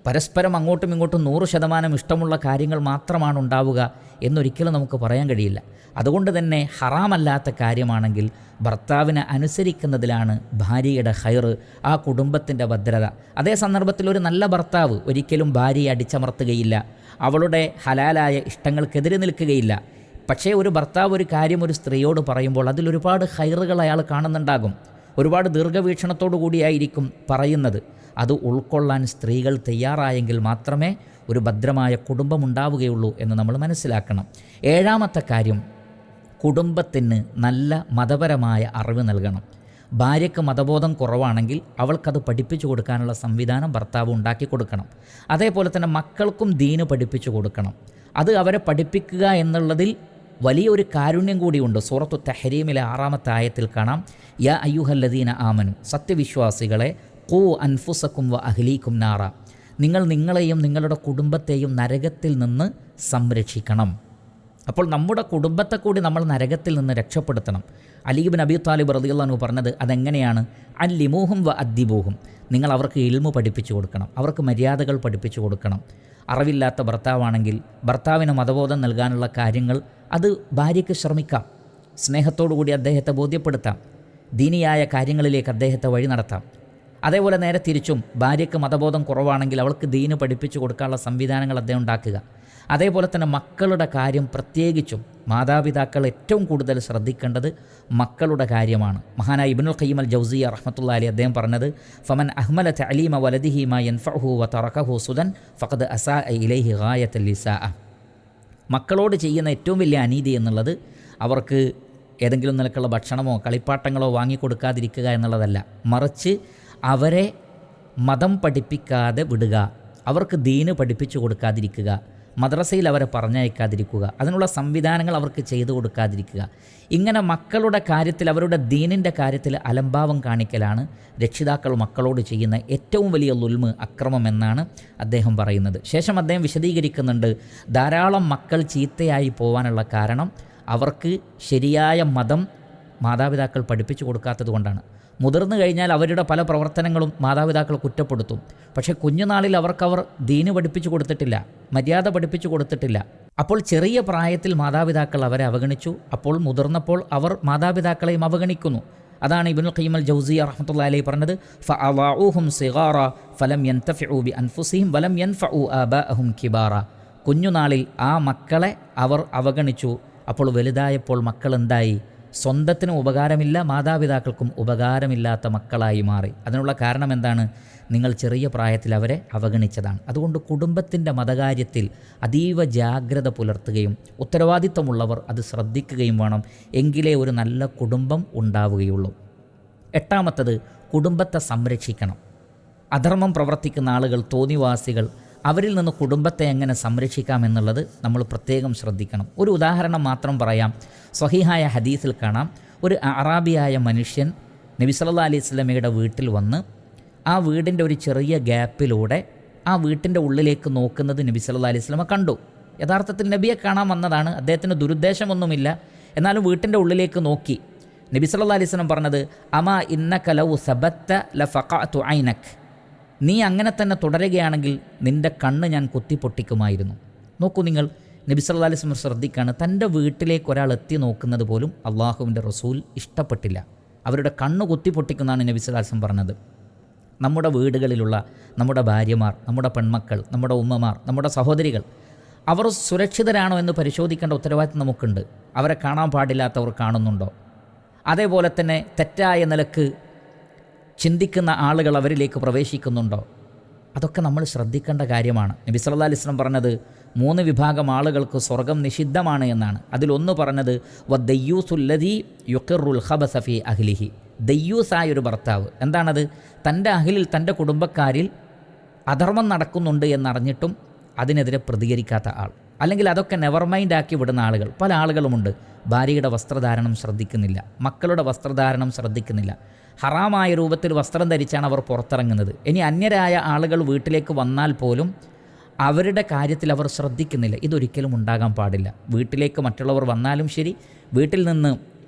പരസ്പരം അങ്ങോട്ടും ഇങ്ങോട്ടും നൂറ് ശതമാനം ഇഷ്ടമുള്ള കാര്യങ്ങൾ മാത്രമാണ് ഉണ്ടാവുക എന്നൊരിക്കലും നമുക്ക് പറയാൻ കഴിയില്ല. അതുകൊണ്ട് തന്നെ ഹറാമല്ലാത്ത കാര്യമാണെങ്കിൽ ഭർത്താവിനെ അനുസരിക്കുന്നതിലാണ് ഭാര്യയുടെ ഹയർ ആ കുടുംബത്തിന്റെ ഭദ്രത. അതേ സന്ദർഭത്തിൽ ഒരു നല്ല ഭർത്താവ് ഒരിക്കലും ഭാര്യയെ അടിച്ചമർത്തുകയില്ല. അവളുടെ ഹലാലായ ഇഷ്ടങ്ങൾക്കെതിരെ നിൽക്കുകയില്ല. പക്ഷേ ഒരു ഭർത്താവ് ഒരു കാര്യം ഒരു സ്ത്രീയോട് പറയുമ്പോൾ അതിലൊരുപാട് ഹൈറുകൾ അയാൾ കാണുന്നുണ്ടാകും. ഒരുപാട് ദീർഘവീക്ഷണത്തോടു കൂടിയായിരിക്കും പറയുന്നത്. അത് ഉൾക്കൊള്ളാൻ സ്ത്രീകൾ തയ്യാറായെങ്കിൽ മാത്രമേ ഒരു ഭദ്രമായ കുടുംബം ഉണ്ടാവുകയുള്ളൂ എന്ന് നമ്മൾ മനസ്സിലാക്കണം. ഏഴാമത്തെ കാര്യം കുടുംബത്തിന് നല്ല മതപരമായ അറിവ് നൽകണം. ഭാര്യയ്ക്ക് മതബോധം കുറവാണെങ്കിൽ അവൾക്കത് പഠിപ്പിച്ചു കൊടുക്കാനുള്ള സംവിധാനം ഭർത്താവ് ഉണ്ടാക്കി കൊടുക്കണം. അതേപോലെ തന്നെ മക്കൾക്കും ദീന് പഠിപ്പിച്ചു കൊടുക്കണം. അത് അവരെ പഠിപ്പിക്കുക എന്നുള്ളതിൽ വലിയൊരു കാരുണ്യം കൂടിയുണ്ട്. സൂറത്തു തെഹരീമിലെ ആറാമത്തെ ആയത്തിൽ കാണാം യാ അയ്യുഹല്ലദീന ആമനു സത്യവിശ്വാസികളെ കൂ അൻഫുസക്കും വ അഹ്ലീക്കും നാറ. നിങ്ങൾ നിങ്ങളെയും നിങ്ങളുടെ കുടുംബത്തെയും നരകത്തിൽ നിന്ന് സംരക്ഷിക്കണം. അപ്പോൾ നമ്മുടെ കുടുംബത്തെ കൂടി നമ്മൾ നരകത്തിൽ നിന്ന് രക്ഷപ്പെടുത്തണം. അലീബിൻ അബി താലിബ് റദിയുള്ളു പറഞ്ഞത് അതെങ്ങനെയാണ്? അല്ലിമൂഹും വ അദ്ദിബൂഹും. നിങ്ങൾ അവർക്ക് ഇൽമു പഠിപ്പിച്ചു കൊടുക്കണം. അവർക്ക് മര്യാദകൾ പഠിപ്പിച്ചു കൊടുക്കണം. അറിവില്ലാത്ത ഭർത്താവാണെങ്കിൽ ഭർത്താവിന് മതബോധം നൽകാനുള്ള കാര്യങ്ങൾ അത് ഭാര്യയ്ക്ക് ശ്രമിക്കാം. സ്നേഹത്തോടു കൂടി അദ്ദേഹത്തെ ബോധ്യപ്പെടുത്താം. ദീനിയായ കാര്യങ്ങളിലേക്ക് അദ്ദേഹത്തെ വഴി നടത്താം. അതേപോലെ നേരെ തിരിച്ചും ഭാര്യയ്ക്ക് മതബോധം കുറവാണെങ്കിൽ അവൾക്ക് ദീന് പഠിപ്പിച്ചു കൊടുക്കാനുള്ള സംവിധാനങ്ങൾ അദ്ദേഹം ഉണ്ടാക്കുക. അതേപോലെ തന്നെ മക്കളുടെ കാര്യം പ്രത്യേകിച്ചും മാതാപിതാക്കൾ ഏറ്റവും കൂടുതൽ ശ്രദ്ധിക്കേണ്ടത് മക്കളുടെ കാര്യമാണ്. മഹാനായ ഇബിനുൽ ഖയ്യിം അൽ ജൗസിയ റഹ്മത്തുള്ള അലി അദ്ദേഹം പറഞ്ഞത് ഫമൻ അഹ്മല അലീമ വലദിഹിമ യൻഫഹു വ തറക്കഹു സുദൻ ഫഖദ് അസാ ഇലൈഹി ഗായത്തൽ ലിസാ മക്കളോട് ചെയ്യുന്ന ഏറ്റവും വലിയ അനീതി എന്നുള്ളത് അവർക്ക് ഏതെങ്കിലും നിലക്കുള്ള ഭക്ഷണമോ കളിപ്പാട്ടങ്ങളോ വാങ്ങിക്കൊടുക്കാതിരിക്കുക എന്നുള്ളതല്ല. മറിച്ച് അവരെ മതം പഠിപ്പിക്കാതെ വിടുക. അവർക്ക് ദീന് പഠിപ്പിച്ചു കൊടുക്കാതിരിക്കുക. മദ്രസയിൽ അവരെ പറഞ്ഞയക്കാതിരിക്കുക. അതിനുള്ള സംവിധാനങ്ങൾ അവർക്ക് ചെയ്തു കൊടുക്കാതിരിക്കുക. ഇങ്ങനെ മക്കളുടെ കാര്യത്തിൽ അവരുടെ ദീനിന്റെ കാര്യത്തിൽ അലംഭാവം കാണിക്കലാണ് രക്ഷിതാക്കൾ മക്കളോട് ചെയ്യുന്ന ഏറ്റവും വലിയ ലുൽമ് അക്രമം എന്നാണ് അദ്ദേഹം പറയുന്നത്. ശേഷം അദ്ദേഹം വിശദീകരിക്കുന്നുണ്ട് ധാരാളം മക്കൾ ചീത്തയായി പോകാനുള്ള കാരണം അവർക്ക് ശരിയായ മതം മാതാപിതാക്കൾ പഠിപ്പിച്ചു കൊടുക്കാത്തത് കൊണ്ടാണ്. മുതിർന്നു കഴിഞ്ഞാൽ അവരുടെ പല പ്രവർത്തനങ്ങളും മാതാപിതാക്കൾ കുറ്റപ്പെടുത്തും. പക്ഷേ കുഞ്ഞുനാളിൽ അവർക്കവർ ദീന് പഠിപ്പിച്ചു കൊടുത്തിട്ടില്ല മര്യാദ പഠിപ്പിച്ചു കൊടുത്തിട്ടില്ല. അപ്പോൾ ചെറിയ പ്രായത്തിൽ മാതാപിതാക്കൾ അവരെ അവഗണിച്ചു. അപ്പോൾ മുതിർന്നപ്പോൾ അവർ മാതാപിതാക്കളെയും അവഗണിക്കുന്നു. അതാണ് ഇബിനുൽ ഖീമൽ ജൗസിയ റഹ്മത്തുള്ള അലൈ പറഞ്ഞത് ഫഅവാഉഹും സിഗാറ ഫലം യൻതഫിഉ ബി അൻഫുസിഹിം വലം യൻഫഉ ആബാഅഹും കിബാറ. കുഞ്ഞുനാളിൽ ആ മക്കളെ അവർ അവഗണിച്ചു. അപ്പോൾ വലുതായപ്പോൾ മക്കൾ എന്തായി സ്വന്തത്തിനും ഉപകാരമില്ല മാതാപിതാക്കൾക്കും ഉപകാരമില്ലാത്ത മക്കളായി മാറി. അതിനുള്ള കാരണം എന്താണ്? നിങ്ങൾ ചെറിയ പ്രായത്തിൽ അവരെ അവഗണിച്ചതാണ്. അതുകൊണ്ട് കുടുംബത്തിന്റെ മതകാര്യത്തിൽ അതീവ ജാഗ്രത പുലർത്തുകയും ഉത്തരവാദിത്തമുള്ളവർ അത് ശ്രദ്ധിക്കുകയും വേണം എങ്കിലേ ഒരു നല്ല കുടുംബം ഉണ്ടാവുകയുള്ളൂ. എട്ടാമത്തത് കുടുംബത്തെ സംരക്ഷിക്കണം. അധർമ്മം പ്രവർത്തിക്കുന്ന ആളുകൾ തോന്നിവാസികൾ അവരിൽ നിന്ന് കുടുംബത്തെ എങ്ങനെ സംരക്ഷിക്കാം എന്നുള്ളത് നമ്മൾ പ്രത്യേകം ശ്രദ്ധിക്കണം. ഒരു ഉദാഹരണം മാത്രം പറയാം. സ്വഹിഹായ ഹദീസിൽ കാണാം. ഒരു അറാബിയായ മനുഷ്യൻ നബി സല്ലാ അലൈഹി സ്വലമയുടെ വീട്ടിൽ വന്ന് ആ വീടിന്റെ ഒരു ചെറിയ ഗ്യാപ്പിലൂടെ ആ വീട്ടിന്റെ ഉള്ളിലേക്ക് നോക്കുന്നത് നബി സല്ലാ അലൈഹി സ്വലമ കണ്ടു. യഥാർത്ഥത്തിൽ നബിയെ കാണാൻ വന്നതാണ്. അദ്ദേഹത്തിന് ദുരുദ്ദേശമൊന്നുമില്ല. എന്നാലും വീട്ടിന്റെ ഉള്ളിലേക്ക് നോക്കി. നബി സല്ലാ അലൈഹി സ്വലം പറഞ്ഞത് അമാ ഇന്ന കലവു സബത്ത ല ഐനക്. നീ അങ്ങനെ തന്നെ തുടരുകയാണെങ്കിൽ നിന്റെ കണ്ണ് ഞാൻ കുത്തിപ്പൊട്ടിക്കുമായിരുന്നു. നോക്കൂ നിങ്ങൾ നബി സല്ലാ അലൈഹി ശ്രദ്ധിക്കുകയാണ് തന്റെ വീട്ടിലേക്ക് ഒരാൾ എത്തി നോക്കുന്നത് പോലും അള്ളാഹുവിന്റെ റസൂൽ ഇഷ്ടപ്പെട്ടില്ല. അവരുടെ കണ്ണ് കുത്തിപ്പൊട്ടിക്കുന്നതാണ് നബി സല്ലാ അലിസ്ലം പറഞ്ഞത്. നമ്മുടെ വീടുകളിലുള്ള നമ്മുടെ ഭാര്യമാർ നമ്മുടെ പെൺമക്കൾ നമ്മുടെ ഉമ്മമാർ നമ്മുടെ സഹോദരികൾ അവർ സുരക്ഷിതരാണോ എന്ന് പരിശോധിക്കേണ്ട ഉത്തരവാദിത്വം നമുക്കുണ്ട്. അവരെ കാണാൻ പാടില്ലാത്തവർ കാണുന്നുണ്ടോ? അതേപോലെ തന്നെ തെറ്റായ നിലയ്ക്ക് ചിന്തിക്കുന്ന ആളുകൾ അവരിലേക്ക് പ്രവേശിക്കുന്നുണ്ടോ? അതൊക്കെ നമ്മൾ ശ്രദ്ധിക്കേണ്ട കാര്യമാണ്. നബി സല്ലാ അലിസ്ലം പറഞ്ഞത് മൂന്ന് വിഭാഗം ആളുകൾക്ക് സ്വർഗം നിഷിദ്ധമാണ് എന്നാണ്. അതിലൊന്ന് പറഞ്ഞത് വ ദയ്യൂസുല്ലതി യുക്കിറുൽ ഹബസഫി അഹ്ലിഹി. ദയ്യൂസായ ഒരു ഭർത്താവ്. എന്താണത്? തന്റെ അഹിലിൽ തന്റെ കുടുംബക്കാരിൽ അധർമ്മം നടക്കുന്നുണ്ട് എന്നറിഞ്ഞിട്ടും അതിനെതിരെ പ്രതികരിക്കാത്ത ആൾ. അല്ലെങ്കിൽ അതൊക്കെ നെവർ മൈൻഡ് ആക്കി വിടുന്ന ആളുകൾ. പല ആളുകളുമുണ്ട്. ഭാര്യയുടെ വസ്ത്രധാരണം ശ്രദ്ധിക്കുന്നില്ല. മക്കളുടെ വസ്ത്രധാരണം ശ്രദ്ധിക്കുന്നില്ല. ഹറാമായ രൂപത്തിൽ വസ്ത്രം ധരിച്ചാണ് അവർ പുറത്തിറങ്ങുന്നത്. ഇനി അന്യരായ ആളുകൾ വീട്ടിലേക്ക് വന്നാൽ പോലും അവരുടെ കാര്യത്തിൽ അവർ ശ്രദ്ധിക്കുന്നില്ല. ഇതൊരിക്കലും ഉണ്ടാകാൻ പാടില്ല. വീട്ടിലേക്ക് മറ്റുള്ളവർ വന്നാലും ശരി വീട്ടിൽ നിന്ന്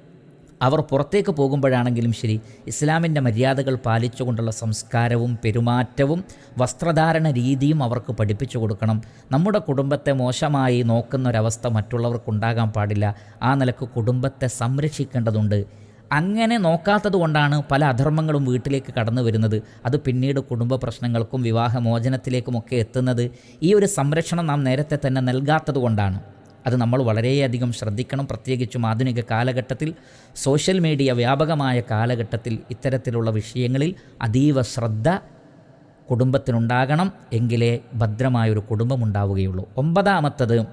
അവർ പുറത്തേക്ക് പോകുമ്പോഴാണെങ്കിലും ശരി ഇസ്ലാമിന്റെ മര്യാദകൾ പാലിച്ചുകൊണ്ടുള്ള സംസ്കാരവും പെരുമാറ്റവും വസ്ത്രധാരണ രീതിയും അവർക്ക് പഠിപ്പിച്ചു കൊടുക്കണം. നമ്മുടെ കുടുംബത്തെ മോശമായി നോക്കുന്നൊരവസ്ഥ മറ്റുള്ളവർക്ക് മറ്റുള്ളവർക്കുണ്ടാകാൻ പാടില്ല. ആ നിലയ്ക്ക് കുടുംബത്തെ സംരക്ഷിക്കേണ്ടതുണ്ട്. അങ്ങനെ നോക്കാത്തത് കൊണ്ടാണ് പല അധർമ്മങ്ങളും വീട്ടിലേക്ക് കടന്നു വരുന്നത്. അത് പിന്നീട് കുടുംബ പ്രശ്നങ്ങൾക്കും വിവാഹമോചനത്തിലേക്കുമൊക്കെ എത്തുന്നത് ഈ ഒരു സംരക്ഷണം നാം നേരത്തെ തന്നെ നൽകാത്തത് കൊണ്ടാണ്. അത് നമ്മൾ വളരെയധികം ശ്രദ്ധിക്കണം. പ്രത്യേകിച്ചും ആധുനിക കാലഘട്ടത്തിൽ സോഷ്യൽ മീഡിയ വ്യാപകമായ കാലഘട്ടത്തിൽ ഇത്തരത്തിലുള്ള വിഷയങ്ങളിൽ അതീവ ശ്രദ്ധ കുടുംബത്തിനുണ്ടാകണം എങ്കിലേ ഭദ്രമായൊരു കുടുംബം ഉണ്ടാവുകയുള്ളൂ. ഒമ്പതാമത്തത്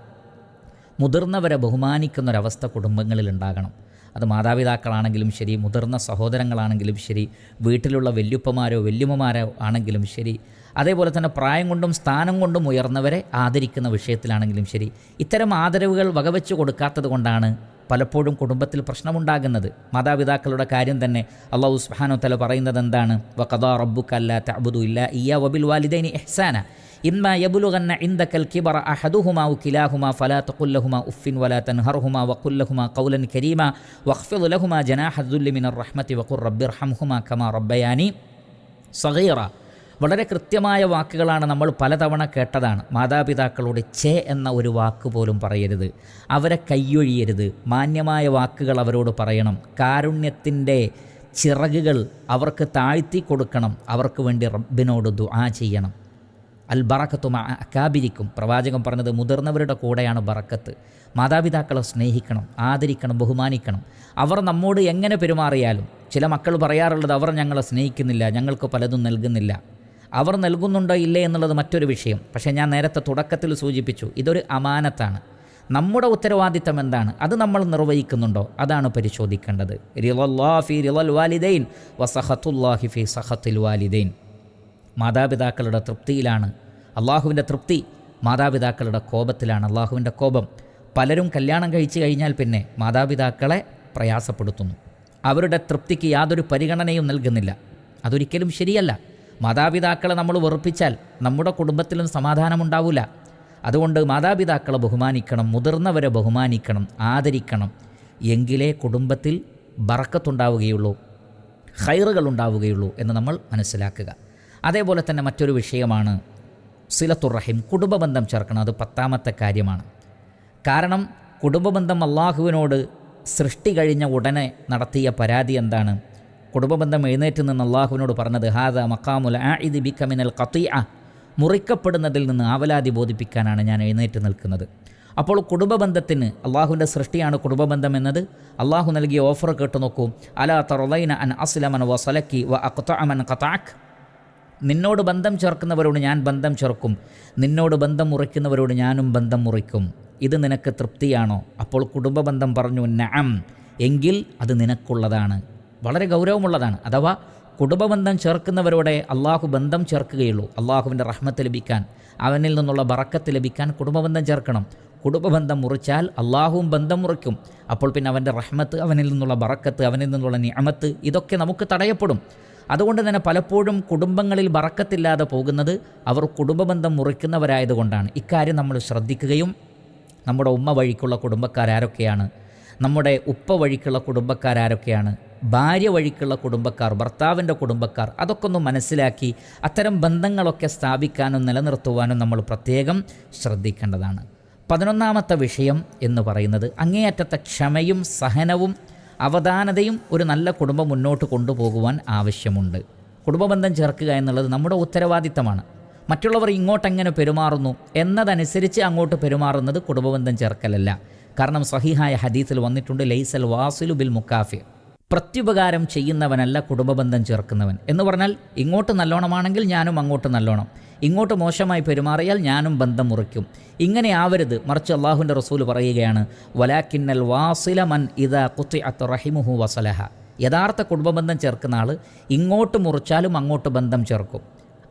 മുതിർന്നവരെ ബഹുമാനിക്കുന്നൊരവസ്ഥ കുടുംബങ്ങളിൽ ഉണ്ടാകണം. അത് മാതാപിതാക്കളാണെങ്കിലും ശരി മുതിർന്ന സഹോദരങ്ങളാണെങ്കിലും ശരി വീട്ടിലുള്ള വല്യുപ്പമാരോ വല്യുമ്മമാരോ ആണെങ്കിലും ശരി അതേപോലെ തന്നെ പ്രായം കൊണ്ടും സ്ഥാനം കൊണ്ടും ഉയർന്നവരെ ആദരിക്കുന്ന വിഷയത്തിലാണെങ്കിലും ശരി. ഇത്തരം ആദരവുകൾ വകവെച്ചു കൊടുക്കാത്തത് കൊണ്ടാണ് പലപ്പോഴും കുടുംബത്തിൽ പ്രശ്നമുണ്ടാകുന്നത്. മാതാപിതാക്കളുടെ കാര്യം തന്നെ അള്ളാഹു സുഹാനോ തല പറയുന്നത് എന്താണ്? വഖദാ റബ്ബുക്കല്ല തഅബുദു ഇല്ല ഇയ വബിൽ വാലിദൈനി എഹ്സാന ഇമ്മ യബുലുഗന്ന ഇന്ദക്കൽ കിബറ അഹദുഹുമാ കിലാഹുമാ ഫലാ തഖുല്ലഹുമാ ഉഫിൻ വലാ തൻഹർഹുമാ വഖുല്ലഹുമാ ഖൗലൻ കരീമ. വഖ്ഫിദ് ലഹുമാ ജനാഹദ്ദുല്ലി മിനർ റഹ്മത്തി വഖുർ റബ്ബിർഹംഹുമാ കമാ റബ്ബയാനി സഗീറ. വളരെ കൃത്യമായ വാക്കുകളാണ് നമ്മൾ പലതവണ കേട്ടതാണ്. മാതാപിതാക്കളോട് ചേ എന്ന ഒരു വാക്ക് പോലും പറയരുത്. അവരെ കൈയൊഴിയരുത്. മാന്യമായ വാക്കുകൾ അവരോട് പറയണം. കാരുണ്യത്തിന്റെ ചിറകുകൾ അവർക്ക് താഴ്ത്തി കൊടുക്കണം. അവർക്ക് വേണ്ടി റബ്ബിനോട് ദുആ ചെയ്യണം. അൽ ബറക്കത്തും അക്കാബിരിക്കും പ്രവാചകൻ പറഞ്ഞത് മുതിർന്നവരുടെ കൂടെയാണ് ബറക്കത്ത്. മാതാപിതാക്കളെ സ്നേഹിക്കണം ആദരിക്കണം ബഹുമാനിക്കണം. അവർ നമ്മോട് എങ്ങനെ പെരുമാറിയാലും ചില മക്കൾ പറയാറുള്ളത് അവർ ഞങ്ങളെ സ്നേഹിക്കുന്നില്ല ഞങ്ങൾക്ക് പലതും നൽകുന്നില്ല. അവർ നൽകുന്നുണ്ടോ ഇല്ലേ എന്നുള്ളത് മറ്റൊരു വിഷയം. പക്ഷേ ഞാൻ നേരത്തെ തുടക്കത്തിൽ സൂചിപ്പിച്ചു ഇതൊരു അമാനത്താണ്. നമ്മുടെ ഉത്തരവാദിത്തം എന്താണ്? അത് നമ്മൾ നിർവഹിക്കുന്നുണ്ടോ? അതാണ് പരിശോധിക്കേണ്ടത്. റിളല്ലാഫി റിളൽ വാലിദൈൻ വസഹത്തുല്ലാഹി ഫി സഹത്തുൽ വാലിദൈൻ. മാതാപിതാക്കളുടെ തൃപ്തിയിലാണ്. അള്ളാഹുവിന്റെ തൃപ്തി മാതാപിതാക്കളുടെ കോപത്തിലാണ്. അള്ളാഹുവിന്റെ കോപം പലരും കല്യാണം കഴിച്ചു കഴിഞ്ഞാൽ പിന്നെ മാതാപിതാക്കളെ പ്രയാസപ്പെടുത്തുന്നു. അവരുടെ തൃപ്തിക്ക് യാതൊരു പരിഗണനയും നൽകുന്നില്ല. അതൊരിക്കലും ശരിയല്ല. മാതാപിതാക്കളെ നമ്മൾ വെറുപ്പിച്ചാൽ നമ്മുടെ കുടുംബത്തിലും സമാധാനമുണ്ടാവില്ല അതുകൊണ്ട് മാതാപിതാക്കളെ ബഹുമാനിക്കണം മുതിർന്നവരെ ബഹുമാനിക്കണം ആദരിക്കണം. എങ്കിലേ കുടുംബത്തിൽ ബറക്കത്തുണ്ടാവുകയുള്ളൂ ഹൈറുകൾ ഉണ്ടാവുകയുള്ളൂ എന്ന് നമ്മൾ മനസ്സിലാക്കുക. അതേപോലെ തന്നെ മറ്റൊരു വിഷയമാണ് സിലത്തുറഹിം കുടുംബബന്ധം ചേർക്കണം. അത് പത്താമത്തെ കാര്യമാണ്. കാരണം കുടുംബബന്ധം അള്ളാഹുവിനോട് സൃഷ്ടി കഴിഞ്ഞ ഉടനെ നടത്തിയ പരാതി എന്താണ്? കുടുംബബന്ധം എഴുന്നേറ്റ് നിന്ന് അള്ളാഹുവിനോട് പറഞ്ഞത് ഹാദ മക്കാമുൽ ആ ഇത് ബിക്കമിനൽ കത്തിയ മുറിക്കപ്പെടുന്നതിൽ നിന്ന് ആവലാതി ബോധിപ്പിക്കാനാണ് ഞാൻ എഴുന്നേറ്റ് നിൽക്കുന്നത്. അപ്പോൾ കുടുംബബന്ധത്തിന് അള്ളാഹുവിന്റെ സൃഷ്ടിയാണ് കുടുംബബന്ധം എന്നത്? അള്ളാഹു നൽകിയ ഓഫർ കേട്ടു നോക്കൂ. അലാ തറലൈന അൻ അസ്ലമൻ വ സലക്കി വ അക്തഅമൻ ഖതാഖ് നിന്നോട് ബന്ധം ചേർക്കുന്നവരോട് ഞാൻ ബന്ധം ചേർക്കും. നിന്നോട് ബന്ധം മുറിക്കുന്നവരോട് ഞാനും ബന്ധം മുറിക്കും. ഇത് നിനക്ക് തൃപ്തിയാണോ? അപ്പോൾ കുടുംബബന്ധം പറഞ്ഞു നാം എങ്കിൽ അത് നിനക്കുള്ളതാണ്. വളരെ ഗൗരവമുള്ളതാണ്. അഥവാ കുടുംബബന്ധം ചേർക്കുന്നവരോടെ അള്ളാഹു ബന്ധം ചേർക്കുകയുള്ളൂ. അള്ളാഹുവിന്റെ റഹ്മത്ത് ലഭിക്കാൻ അവനിൽ നിന്നുള്ള ബറക്കത്ത് ലഭിക്കാൻ കുടുംബബന്ധം ചേർക്കണം. കുടുംബബന്ധം മുറിച്ചാൽ അള്ളാഹുവും ബന്ധം മുറിക്കും. അപ്പോൾ പിന്നെ അവന്റെ റഹ്മത്ത് അവനിൽ നിന്നുള്ള ബറക്കത്ത് അവനിൽ നിന്നുള്ള നിയമത്ത് ഇതൊക്കെ നമുക്ക് തടയപ്പെടും. അതുകൊണ്ട് തന്നെ പലപ്പോഴും കുടുംബങ്ങളിൽ ബറക്കത്തില്ലാതെ പോകുന്നത് അവർ കുടുംബബന്ധം മുറിക്കുന്നവരായതുകൊണ്ടാണ്. ഇക്കാര്യം നമ്മൾ ശ്രദ്ധിക്കുകയും നമ്മുടെ ഉമ്മ വഴിക്കുള്ള കുടുംബക്കാരാരൊക്കെയാണ് നമ്മുടെ ഉപ്പ വഴിക്കുള്ള കുടുംബക്കാരാരൊക്കെയാണ് ഭാര്യ വഴിക്കുള്ള കുടുംബക്കാർ ഭർത്താവിന്റെ കുടുംബക്കാർ അതൊക്കെ ഒന്ന് മനസ്സിലാക്കി അത്തരം ബന്ധങ്ങളൊക്കെ സ്ഥാപിക്കാനും നിലനിർത്തുവാനും നമ്മൾ പ്രത്യേകം ശ്രദ്ധിക്കേണ്ടതാണ്. പതിനൊന്നാമത്തെ വിഷയം എന്ന് പറയുന്നത് അങ്ങേയറ്റത്തെ ക്ഷമയും സഹനവും അവധാനതയും ഒരു നല്ല കുടുംബം മുന്നോട്ട് കൊണ്ടുപോകുവാൻ ആവശ്യമുണ്ട്. കുടുംബബന്ധം ചേർക്കുക എന്നുള്ളത് നമ്മുടെ ഉത്തരവാദിത്തമാണ്. മറ്റുള്ളവർ ഇങ്ങോട്ടെങ്ങനെ പെരുമാറുന്നു എന്നതനുസരിച്ച് അങ്ങോട്ട് പെരുമാറുന്നത് കുടുംബബന്ധം ചേർക്കലല്ല. കാരണം സഹിഹായ ഹദീസിൽ വന്നിട്ടുണ്ട് ലൈസൽ വാസിലു ബിൽ മുക്കാഫിർ. പ്രത്യുപകാരം ചെയ്യുന്നവനല്ല കുടുംബബന്ധം ചേർക്കുന്നവൻ. എന്ന് പറഞ്ഞാൽ ഇങ്ങോട്ട് നല്ലോണമാണെങ്കിൽ ഞാനും അങ്ങോട്ട് നല്ലോണം. ഇങ്ങോട്ട് മോശമായി പെരുമാറിയാൽ ഞാനും ബന്ധം മുറിക്കും. ഇങ്ങനെ ആവരുത് മറിച്ച് അള്ളാഹുവിന്റെ റസൂൽ പറയുകയാണ് വലാക്കിന്നൽ വാസില മൻ ഇത കുത്തി അത്ത് റഹിമുഹു വസലഹ. യഥാർത്ഥ കുടുംബബന്ധം ചേർക്കുന്ന ആൾ ഇങ്ങോട്ട് മുറിച്ചാലും അങ്ങോട്ട് ബന്ധം ചേർക്കും.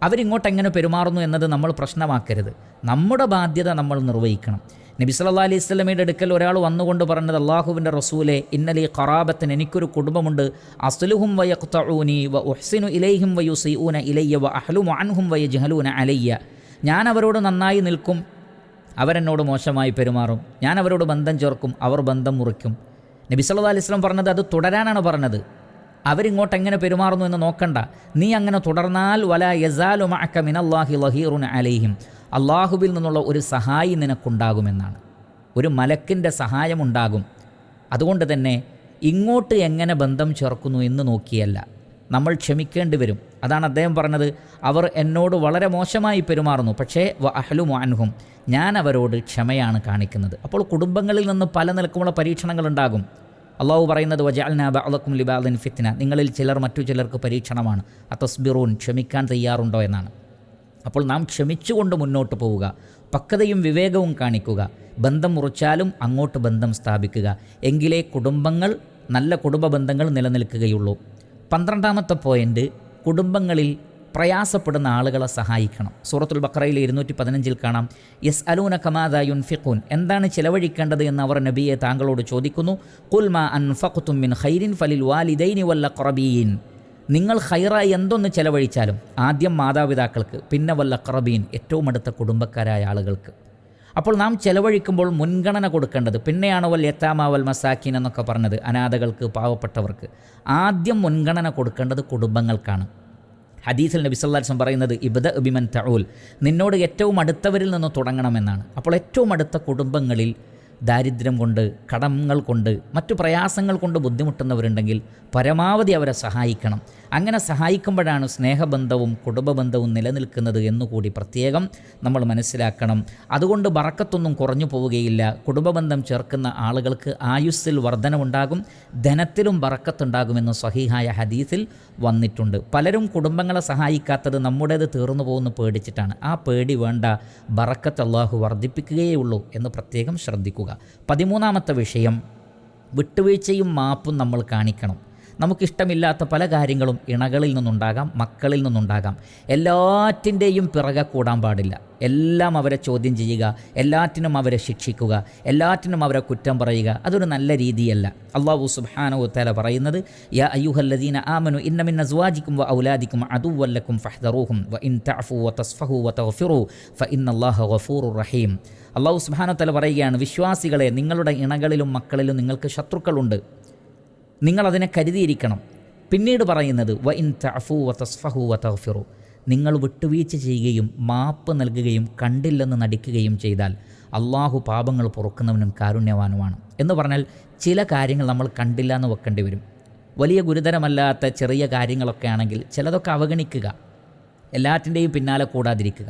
അവരിങ്ങോട്ട് എങ്ങനെ പെരുമാറുന്നു എന്നത് നമ്മൾ പ്രശ്നമാക്കരുത്. നമ്മുടെ ബാധ്യത നമ്മൾ നിർവഹിക്കണം. നബി സല്ലാ അലൈഹി സ്വലമയുടെ അടുക്കൽ ഒരാൾ വന്നുകൊണ്ട് പറഞ്ഞത് അള്ളാഹുവിന്റെ റസൂലെ ഇന്നലെ ഖറാബത്തിന് എനിക്കൊരു കുടുംബമുണ്ട്. അസ്ലുഹും വയഖ്തഊനി വ ഉഹ്സിനു ഇലൈഹിം വയുസീഊന ഇലയ്യ വ അഹ്ലുമു അൻഹും വയജ്ഹലൂന അലയ്യ. ഞാൻ അവരോട് നന്നായി നിൽക്കും അവരെന്നോട് മോശമായി പെരുമാറും. ഞാൻ അവരോട് ബന്ധം ചേർക്കും അവർ ബന്ധം മുറിക്കും. നബി സല്ലാ അലൈഹി സ്വലം പറഞ്ഞത് അത് തുടരാനാണ് പറഞ്ഞത്. അവരിങ്ങോട്ട് എങ്ങനെ പെരുമാറുന്നു എന്ന് നോക്കണ്ട. നീ അങ്ങനെ തുടർന്നാൽ വല യസാലു മഅക മിനല്ലാഹി ലഹീറുൻ അലൈഹിം. അള്ളാഹുവിൽ നിന്നുള്ള ഒരു സഹായി നിനക്കുണ്ടാകുമെന്നാണ്. ഒരു മലക്കിന്റെ സഹായമുണ്ടാകും. അതുകൊണ്ട് തന്നെ ഇങ്ങോട്ട് എങ്ങനെ ബന്ധം ചേർക്കുന്നു എന്ന് നോക്കിയല്ല. നമ്മൾ ക്ഷമിക്കേണ്ടി വരും. അതാണ് അദ്ദേഹം പറഞ്ഞത്. അവർ എന്നോട് വളരെ മോശമായി പെരുമാറുന്നു. പക്ഷേ വ അഹ്ലു മാൻഹും ഞാൻ അവരോട് ക്ഷമയാണ് കാണിക്കുന്നത്. അപ്പോൾ കുടുംബങ്ങളിൽ നിന്ന് പല നിലക്കുമുള്ള പരീക്ഷണങ്ങൾ ഉണ്ടാകും. അള്ളാഹു പറയുന്നത് വജാൽന ബഅലക്കും ലിബാദിൻ ഫിത്തിന നിങ്ങളിൽ ചിലർ മറ്റു ചിലർക്ക് പരീക്ഷണമാണ്. അത്തസ്ബിറൂൻ ക്ഷമിക്കാൻ തയ്യാറുണ്ടോ എന്നാണ്. അപ്പോൾ നാം ക്ഷമിച്ചുകൊണ്ട് മുന്നോട്ട് പോവുക. പക്വതയും വിവേകവും കാണിക്കുക. ബന്ധം മുറിച്ചാലും അങ്ങോട്ട് ബന്ധം സ്ഥാപിക്കുക. എങ്കിലേ കുടുംബങ്ങൾ നല്ല കുടുംബ ബന്ധങ്ങൾ നിലനിൽക്കുകയുള്ളൂ. പന്ത്രണ്ടാമത്തെ പോയിന്റ് കുടുംബങ്ങളിൽ പ്രയാസപ്പെടുന്ന ആളുകളെ സഹായിക്കണം. സൂറത്തുൽ ബക്രയിലെ ഇരുന്നൂറ്റി പതിനഞ്ചിൽ കാണാം. യസ് അലൂന കമാദ യുൻഫിഖൂൻ. എന്താണ് ചിലവഴിക്കേണ്ടത് എന്ന് അവർ നബിയെ താങ്കളോട് ചോദിക്കുന്നു. കുൽമ അൻഫഖുത്തും മിൻ ഖൈരിൻ ഫലിൽ വാലിദൈനി വല്ല ഖറബീൻ. നിങ്ങൾ ഹൈറായി എന്തൊന്ന് ചെലവഴിച്ചാലും ആദ്യം മാതാപിതാക്കൾക്ക് പിന്നെ വല്ല അക്രബീൻ ഏറ്റവും അടുത്ത കുടുംബക്കാരായ ആളുകൾക്ക്. അപ്പോൾ നാം ചെലവഴിക്കുമ്പോൾ മുൻഗണന കൊടുക്കേണ്ടത് പിന്നെയാണ് വൽ യത്താമാവൽ മസാക്കീൻ എന്നൊക്കെ പറഞ്ഞത് അനാഥകൾക്ക് പാവപ്പെട്ടവർക്ക്. ആദ്യം മുൻഗണന കൊടുക്കേണ്ടത് കുടുംബങ്ങൾക്കാണ്. ഹദീസിൽ നബി സല്ലാസ്ലം പറയുന്നത് ഇബദ അബിമൻ തഊൽ നിന്നോട് ഏറ്റവും അടുത്തവരിൽ നിന്ന് തുടങ്ങണമെന്നാണ്. അപ്പോൾ ഏറ്റവും അടുത്ത കുടുംബങ്ങളിൽ ദാരിദ്ര്യം കൊണ്ട് കടങ്ങൾ കൊണ്ട് മറ്റു പ്രയാസങ്ങൾ കൊണ്ട് ബുദ്ധിമുട്ടുന്നവരുണ്ടെങ്കിൽ പരമാവധി അവരെ സഹായിക്കണം. അങ്ങനെ സഹായിക്കുമ്പോഴാണ് സ്നേഹബന്ധവും കുടുംബബന്ധവും നിലനിൽക്കുന്നത് എന്നുകൂടി പ്രത്യേകം നമ്മൾ മനസ്സിലാക്കണം. അതുകൊണ്ട് ബറക്കത്തൊന്നും കുറഞ്ഞു പോവുകയില്ല. കുടുംബബന്ധം ചേർക്കുന്ന ആളുകൾക്ക് ആയുസ്സിൽ വർധനമുണ്ടാകും ധനത്തിലും ബറക്കത്തുണ്ടാകുമെന്ന് സ്വഹീഹായ ഹദീസിൽ വന്നിട്ടുണ്ട്. പലരും കുടുംബങ്ങളെ സഹായിക്കാത്തത് നമ്മുടേത് തീർന്നു പോകുന്നു പേടിച്ചിട്ടാണ്. ആ പേടി വേണ്ട ബറക്കത്ത് അള്ളാഹു വർദ്ധിപ്പിക്കുകയേ ഉള്ളൂ എന്ന് പ്രത്യേകം ശ്രദ്ധിക്കുക. പതിമൂന്നാമത്തെ വിഷയം വിട്ടുവീഴ്ചയും മാപ്പും നമ്മൾ കാണിക്കണം. നമുക്കിഷ്ടമില്ലാത്ത പല കാര്യങ്ങളും ഇണകളിൽ നിന്നുണ്ടാകാം മക്കളിൽ നിന്നുണ്ടാകാം. എല്ലാറ്റിന്റെയും പിറകെ കൂടാൻ പാടില്ല. എല്ലാം അവരെ ചോദ്യം ചെയ്യുക എല്ലാറ്റിനും അവരെ ശിക്ഷിക്കുക എല്ലാറ്റിനും അവരെ കുറ്റം പറയുക അതൊരു നല്ല രീതിയല്ല. അള്ളാഹു സുബ്ഹാനു തല പറയുന്നത് യാ അയ്യുഹല്ലദീന ആമനു ഇന്നമിന്ന അസ്വാജിക്കും വ ഔലാദിക്കും അതുവല്ലക്കും ഫഹ്ദറൂഹും വ ഇൻ തഅഫു വ തസ്ഫഹു വ തഗ്ഫിറു ഫ ഗഫൂറുർ റഹീം. അള്ളാഹു സുബാനോ തല പറയുകയാണ് വിശ്വാസികളെ നിങ്ങളുടെ ഇണകളിലും മക്കളിലും നിങ്ങൾക്ക് ശത്രുക്കളുണ്ട്. നിങ്ങളതിനെ കരുതിയിരിക്കണം. പിന്നീട് പറയുന്നത് വ ഇൻ തഫു വ തസ്ഫഹു വ തഗ്ഫിറു നിങ്ങൾ വിട്ടുവീഴ്ച ചെയ്യുകയും മാപ്പ് നൽകുകയും കണ്ടില്ലെന്ന് നടിക്കുകയും ചെയ്താൽ അള്ളാഹു പാപങ്ങൾ പൊറുക്കുന്നവനും കാരുണ്യവാനുമാണ്. എന്ന് പറഞ്ഞാൽ ചില കാര്യങ്ങൾ നമ്മൾ കണ്ടില്ല എന്ന് വെക്കേണ്ടി വരും. വലിയ ഗുരുതരമല്ലാത്ത ചെറിയ കാര്യങ്ങളൊക്കെ ആണെങ്കിൽ ചിലതൊക്കെ അവഗണിക്കുക. എല്ലാറ്റിന്റെയും പിന്നാലെ കൂടാതിരിക്കുക.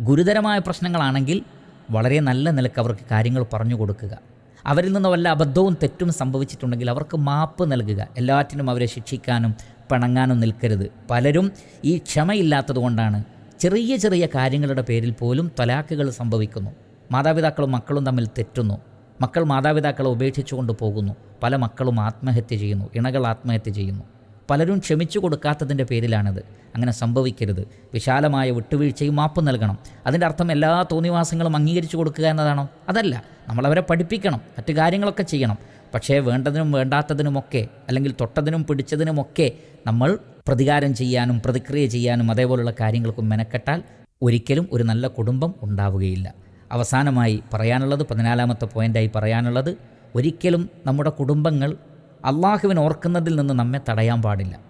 ഗുരുതരമായ പ്രശ്നങ്ങളാണെങ്കിൽ വളരെ നല്ല നിലയ്ക്ക് അവർക്ക് കാര്യങ്ങൾ പറഞ്ഞു കൊടുക്കുക. അവരിൽ നിന്ന് വല്ല അബദ്ധവും തെറ്റും സംഭവിച്ചിട്ടുണ്ടെങ്കിൽ അവർക്ക് മാപ്പ് നൽകുക. എല്ലാറ്റിനും അവരെ ശിക്ഷിക്കാനും പിണങ്ങാനും നിൽക്കരുത്. പലരും ഈ ക്ഷമയില്ലാത്തതുകൊണ്ടാണ് ചെറിയ ചെറിയ കാര്യങ്ങളുടെ പേരിൽ പോലും തലാക്കുകൾ സംഭവിക്കുന്നു. മാതാപിതാക്കളും മക്കളും തമ്മിൽ തെറ്റുന്നു. മക്കൾ മാതാപിതാക്കളെ ഉപേക്ഷിച്ചുകൊണ്ട് പോകുന്നു. പല മക്കളും ആത്മഹത്യ ചെയ്യുന്നു. ഇണകൾ ആത്മഹത്യ ചെയ്യുന്നു. പലരും ക്ഷമിച്ചു കൊടുക്കാത്തതിന്റെ പേരിലാണിത്. അങ്ങനെ സംഭവിക്കരുത്. വിശാലമായ വിട്ടുവീഴ്ചയും മാപ്പ് നൽകണം. അതിന്റെ അർത്ഥം എല്ലാ തോന്നിവാസങ്ങളും അംഗീകരിച്ചു കൊടുക്കുക എന്നതാണോ? അതല്ല. നമ്മളവരെ പഠിപ്പിക്കണം. മറ്റു കാര്യങ്ങളൊക്കെ ചെയ്യണം. പക്ഷേ വേണ്ടതിനും വേണ്ടാത്തതിനുമൊക്കെ അല്ലെങ്കിൽ തൊട്ടതിനും പിടിച്ചതിനുമൊക്കെ നമ്മൾ പ്രതികാരം ചെയ്യാനും പ്രതിക്രിയ ചെയ്യാനും അതേപോലുള്ള കാര്യങ്ങൾക്കും മെനക്കെട്ടാൽ ഒരിക്കലും ഒരു നല്ല കുടുംബം ഉണ്ടാവുകയില്ല. അവസാനമായി പറയാനുള്ളത് പതിനാലാമത്തെ പോയിന്റായി പറയാനുള്ളത് ഒരിക്കലും നമ്മുടെ കുടുംബങ്ങൾ അള്ളാഹുവിനെ ഓർക്കുന്നതിൽ നിന്ന് നമ്മെ തടയാൻ പാടില്ല.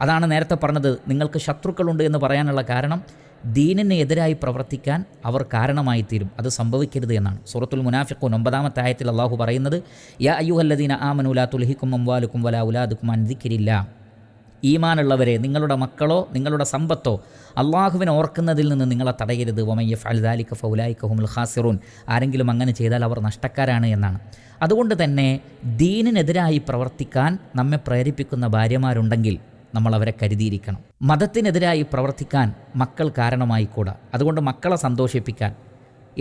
അതാണ് നേരത്തെ പറഞ്ഞത് നിങ്ങൾക്ക് ശത്രുക്കളുണ്ട് എന്ന് പറയാനുള്ള കാരണം ദീനിന് എതിരായി പ്രവർത്തിക്കാൻ അവർ കാരണമായി തീരും അത് സംഭവിക്കരുത് എന്നാണ്. സൂറത്തുൽ മുനാഫിഖൂൻ ഒമ്പതാമത്തെ ആയത്തിൽ അള്ളാഹു പറയുന്നത് യാ അയ്യുഹല്ലദീന ആമനുലാ തുൽഹിക്കും അംവാലുക്കും വലാ ഉലാദുക്കും അൻദിക്കിരില്ല ഈമാനുള്ളവരെ നിങ്ങളുടെ മക്കളോ നിങ്ങളുടെ സമ്പത്തോ അള്ളാഹുവിനെ ഓർക്കുന്നതിൽ നിന്ന് നിങ്ങളെ തടയരുത്. വമയ്യ ഫൽദാലിക്ക ഫൗലായിക്കഹുമുൽ ഖാസിറൂൻ. ആരെങ്കിലും അങ്ങനെ ചെയ്താൽ അവർ നഷ്ടക്കാരാണ് എന്നാണ്. അതുകൊണ്ട് തന്നെ ദീനിനെതിരായി പ്രവർത്തിക്കാൻ നമ്മെ പ്രേരിപ്പിക്കുന്ന ഭാര്യമാരുണ്ടെങ്കിൽ നമ്മൾ അവരെ കരുതിയിരിക്കണം. മതത്തിനെതിരായി പ്രവർത്തിക്കാൻ മക്കൾ കാരണമായിക്കൂടാ. അതുകൊണ്ട് മക്കളെ സന്തോഷിപ്പിക്കാൻ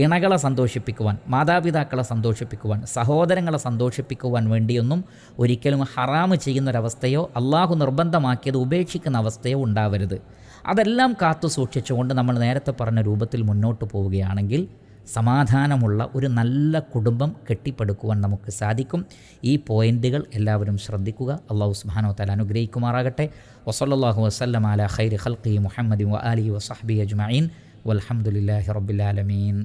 ഇണകളെ സന്തോഷിപ്പിക്കുവാൻ മാതാപിതാക്കളെ സന്തോഷിപ്പിക്കുവാൻ സഹോദരങ്ങളെ സന്തോഷിപ്പിക്കുവാൻ വേണ്ടിയൊന്നും ഒരിക്കലും ഹറാമ് ചെയ്യുന്നൊരവസ്ഥയോ അള്ളാഹു നിർബന്ധമാക്കിയത് ഉപേക്ഷിക്കുന്ന അവസ്ഥയോ ഉണ്ടാവരുത്. അതെല്ലാം കാത്തു സൂക്ഷിച്ചുകൊണ്ട് നമ്മൾ നേരത്തെ പറഞ്ഞ രൂപത്തിൽ മുന്നോട്ട് പോവുകയാണെങ്കിൽ സമാധാനമുള്ള ഒരു നല്ല കുടുംബം കെട്ടിപ്പടുക്കുവാൻ നമുക്ക് സാധിക്കും. ഈ പോയിന്റുകൾ എല്ലാവരും ശ്രദ്ധിക്കുക. അള്ളാഹു സുബാനോ തല അനുഗ്രഹിക്കുമാറാകട്ടെ. വസല്ലാഹു വസ്ലം അല ഖൈർ ഹൽക്കി മുഹമ്മദ് വ അലി വസഹബി അജ്മീൻ വൽഹമുല്ലാഹി റബ്ബിലാലമീൻ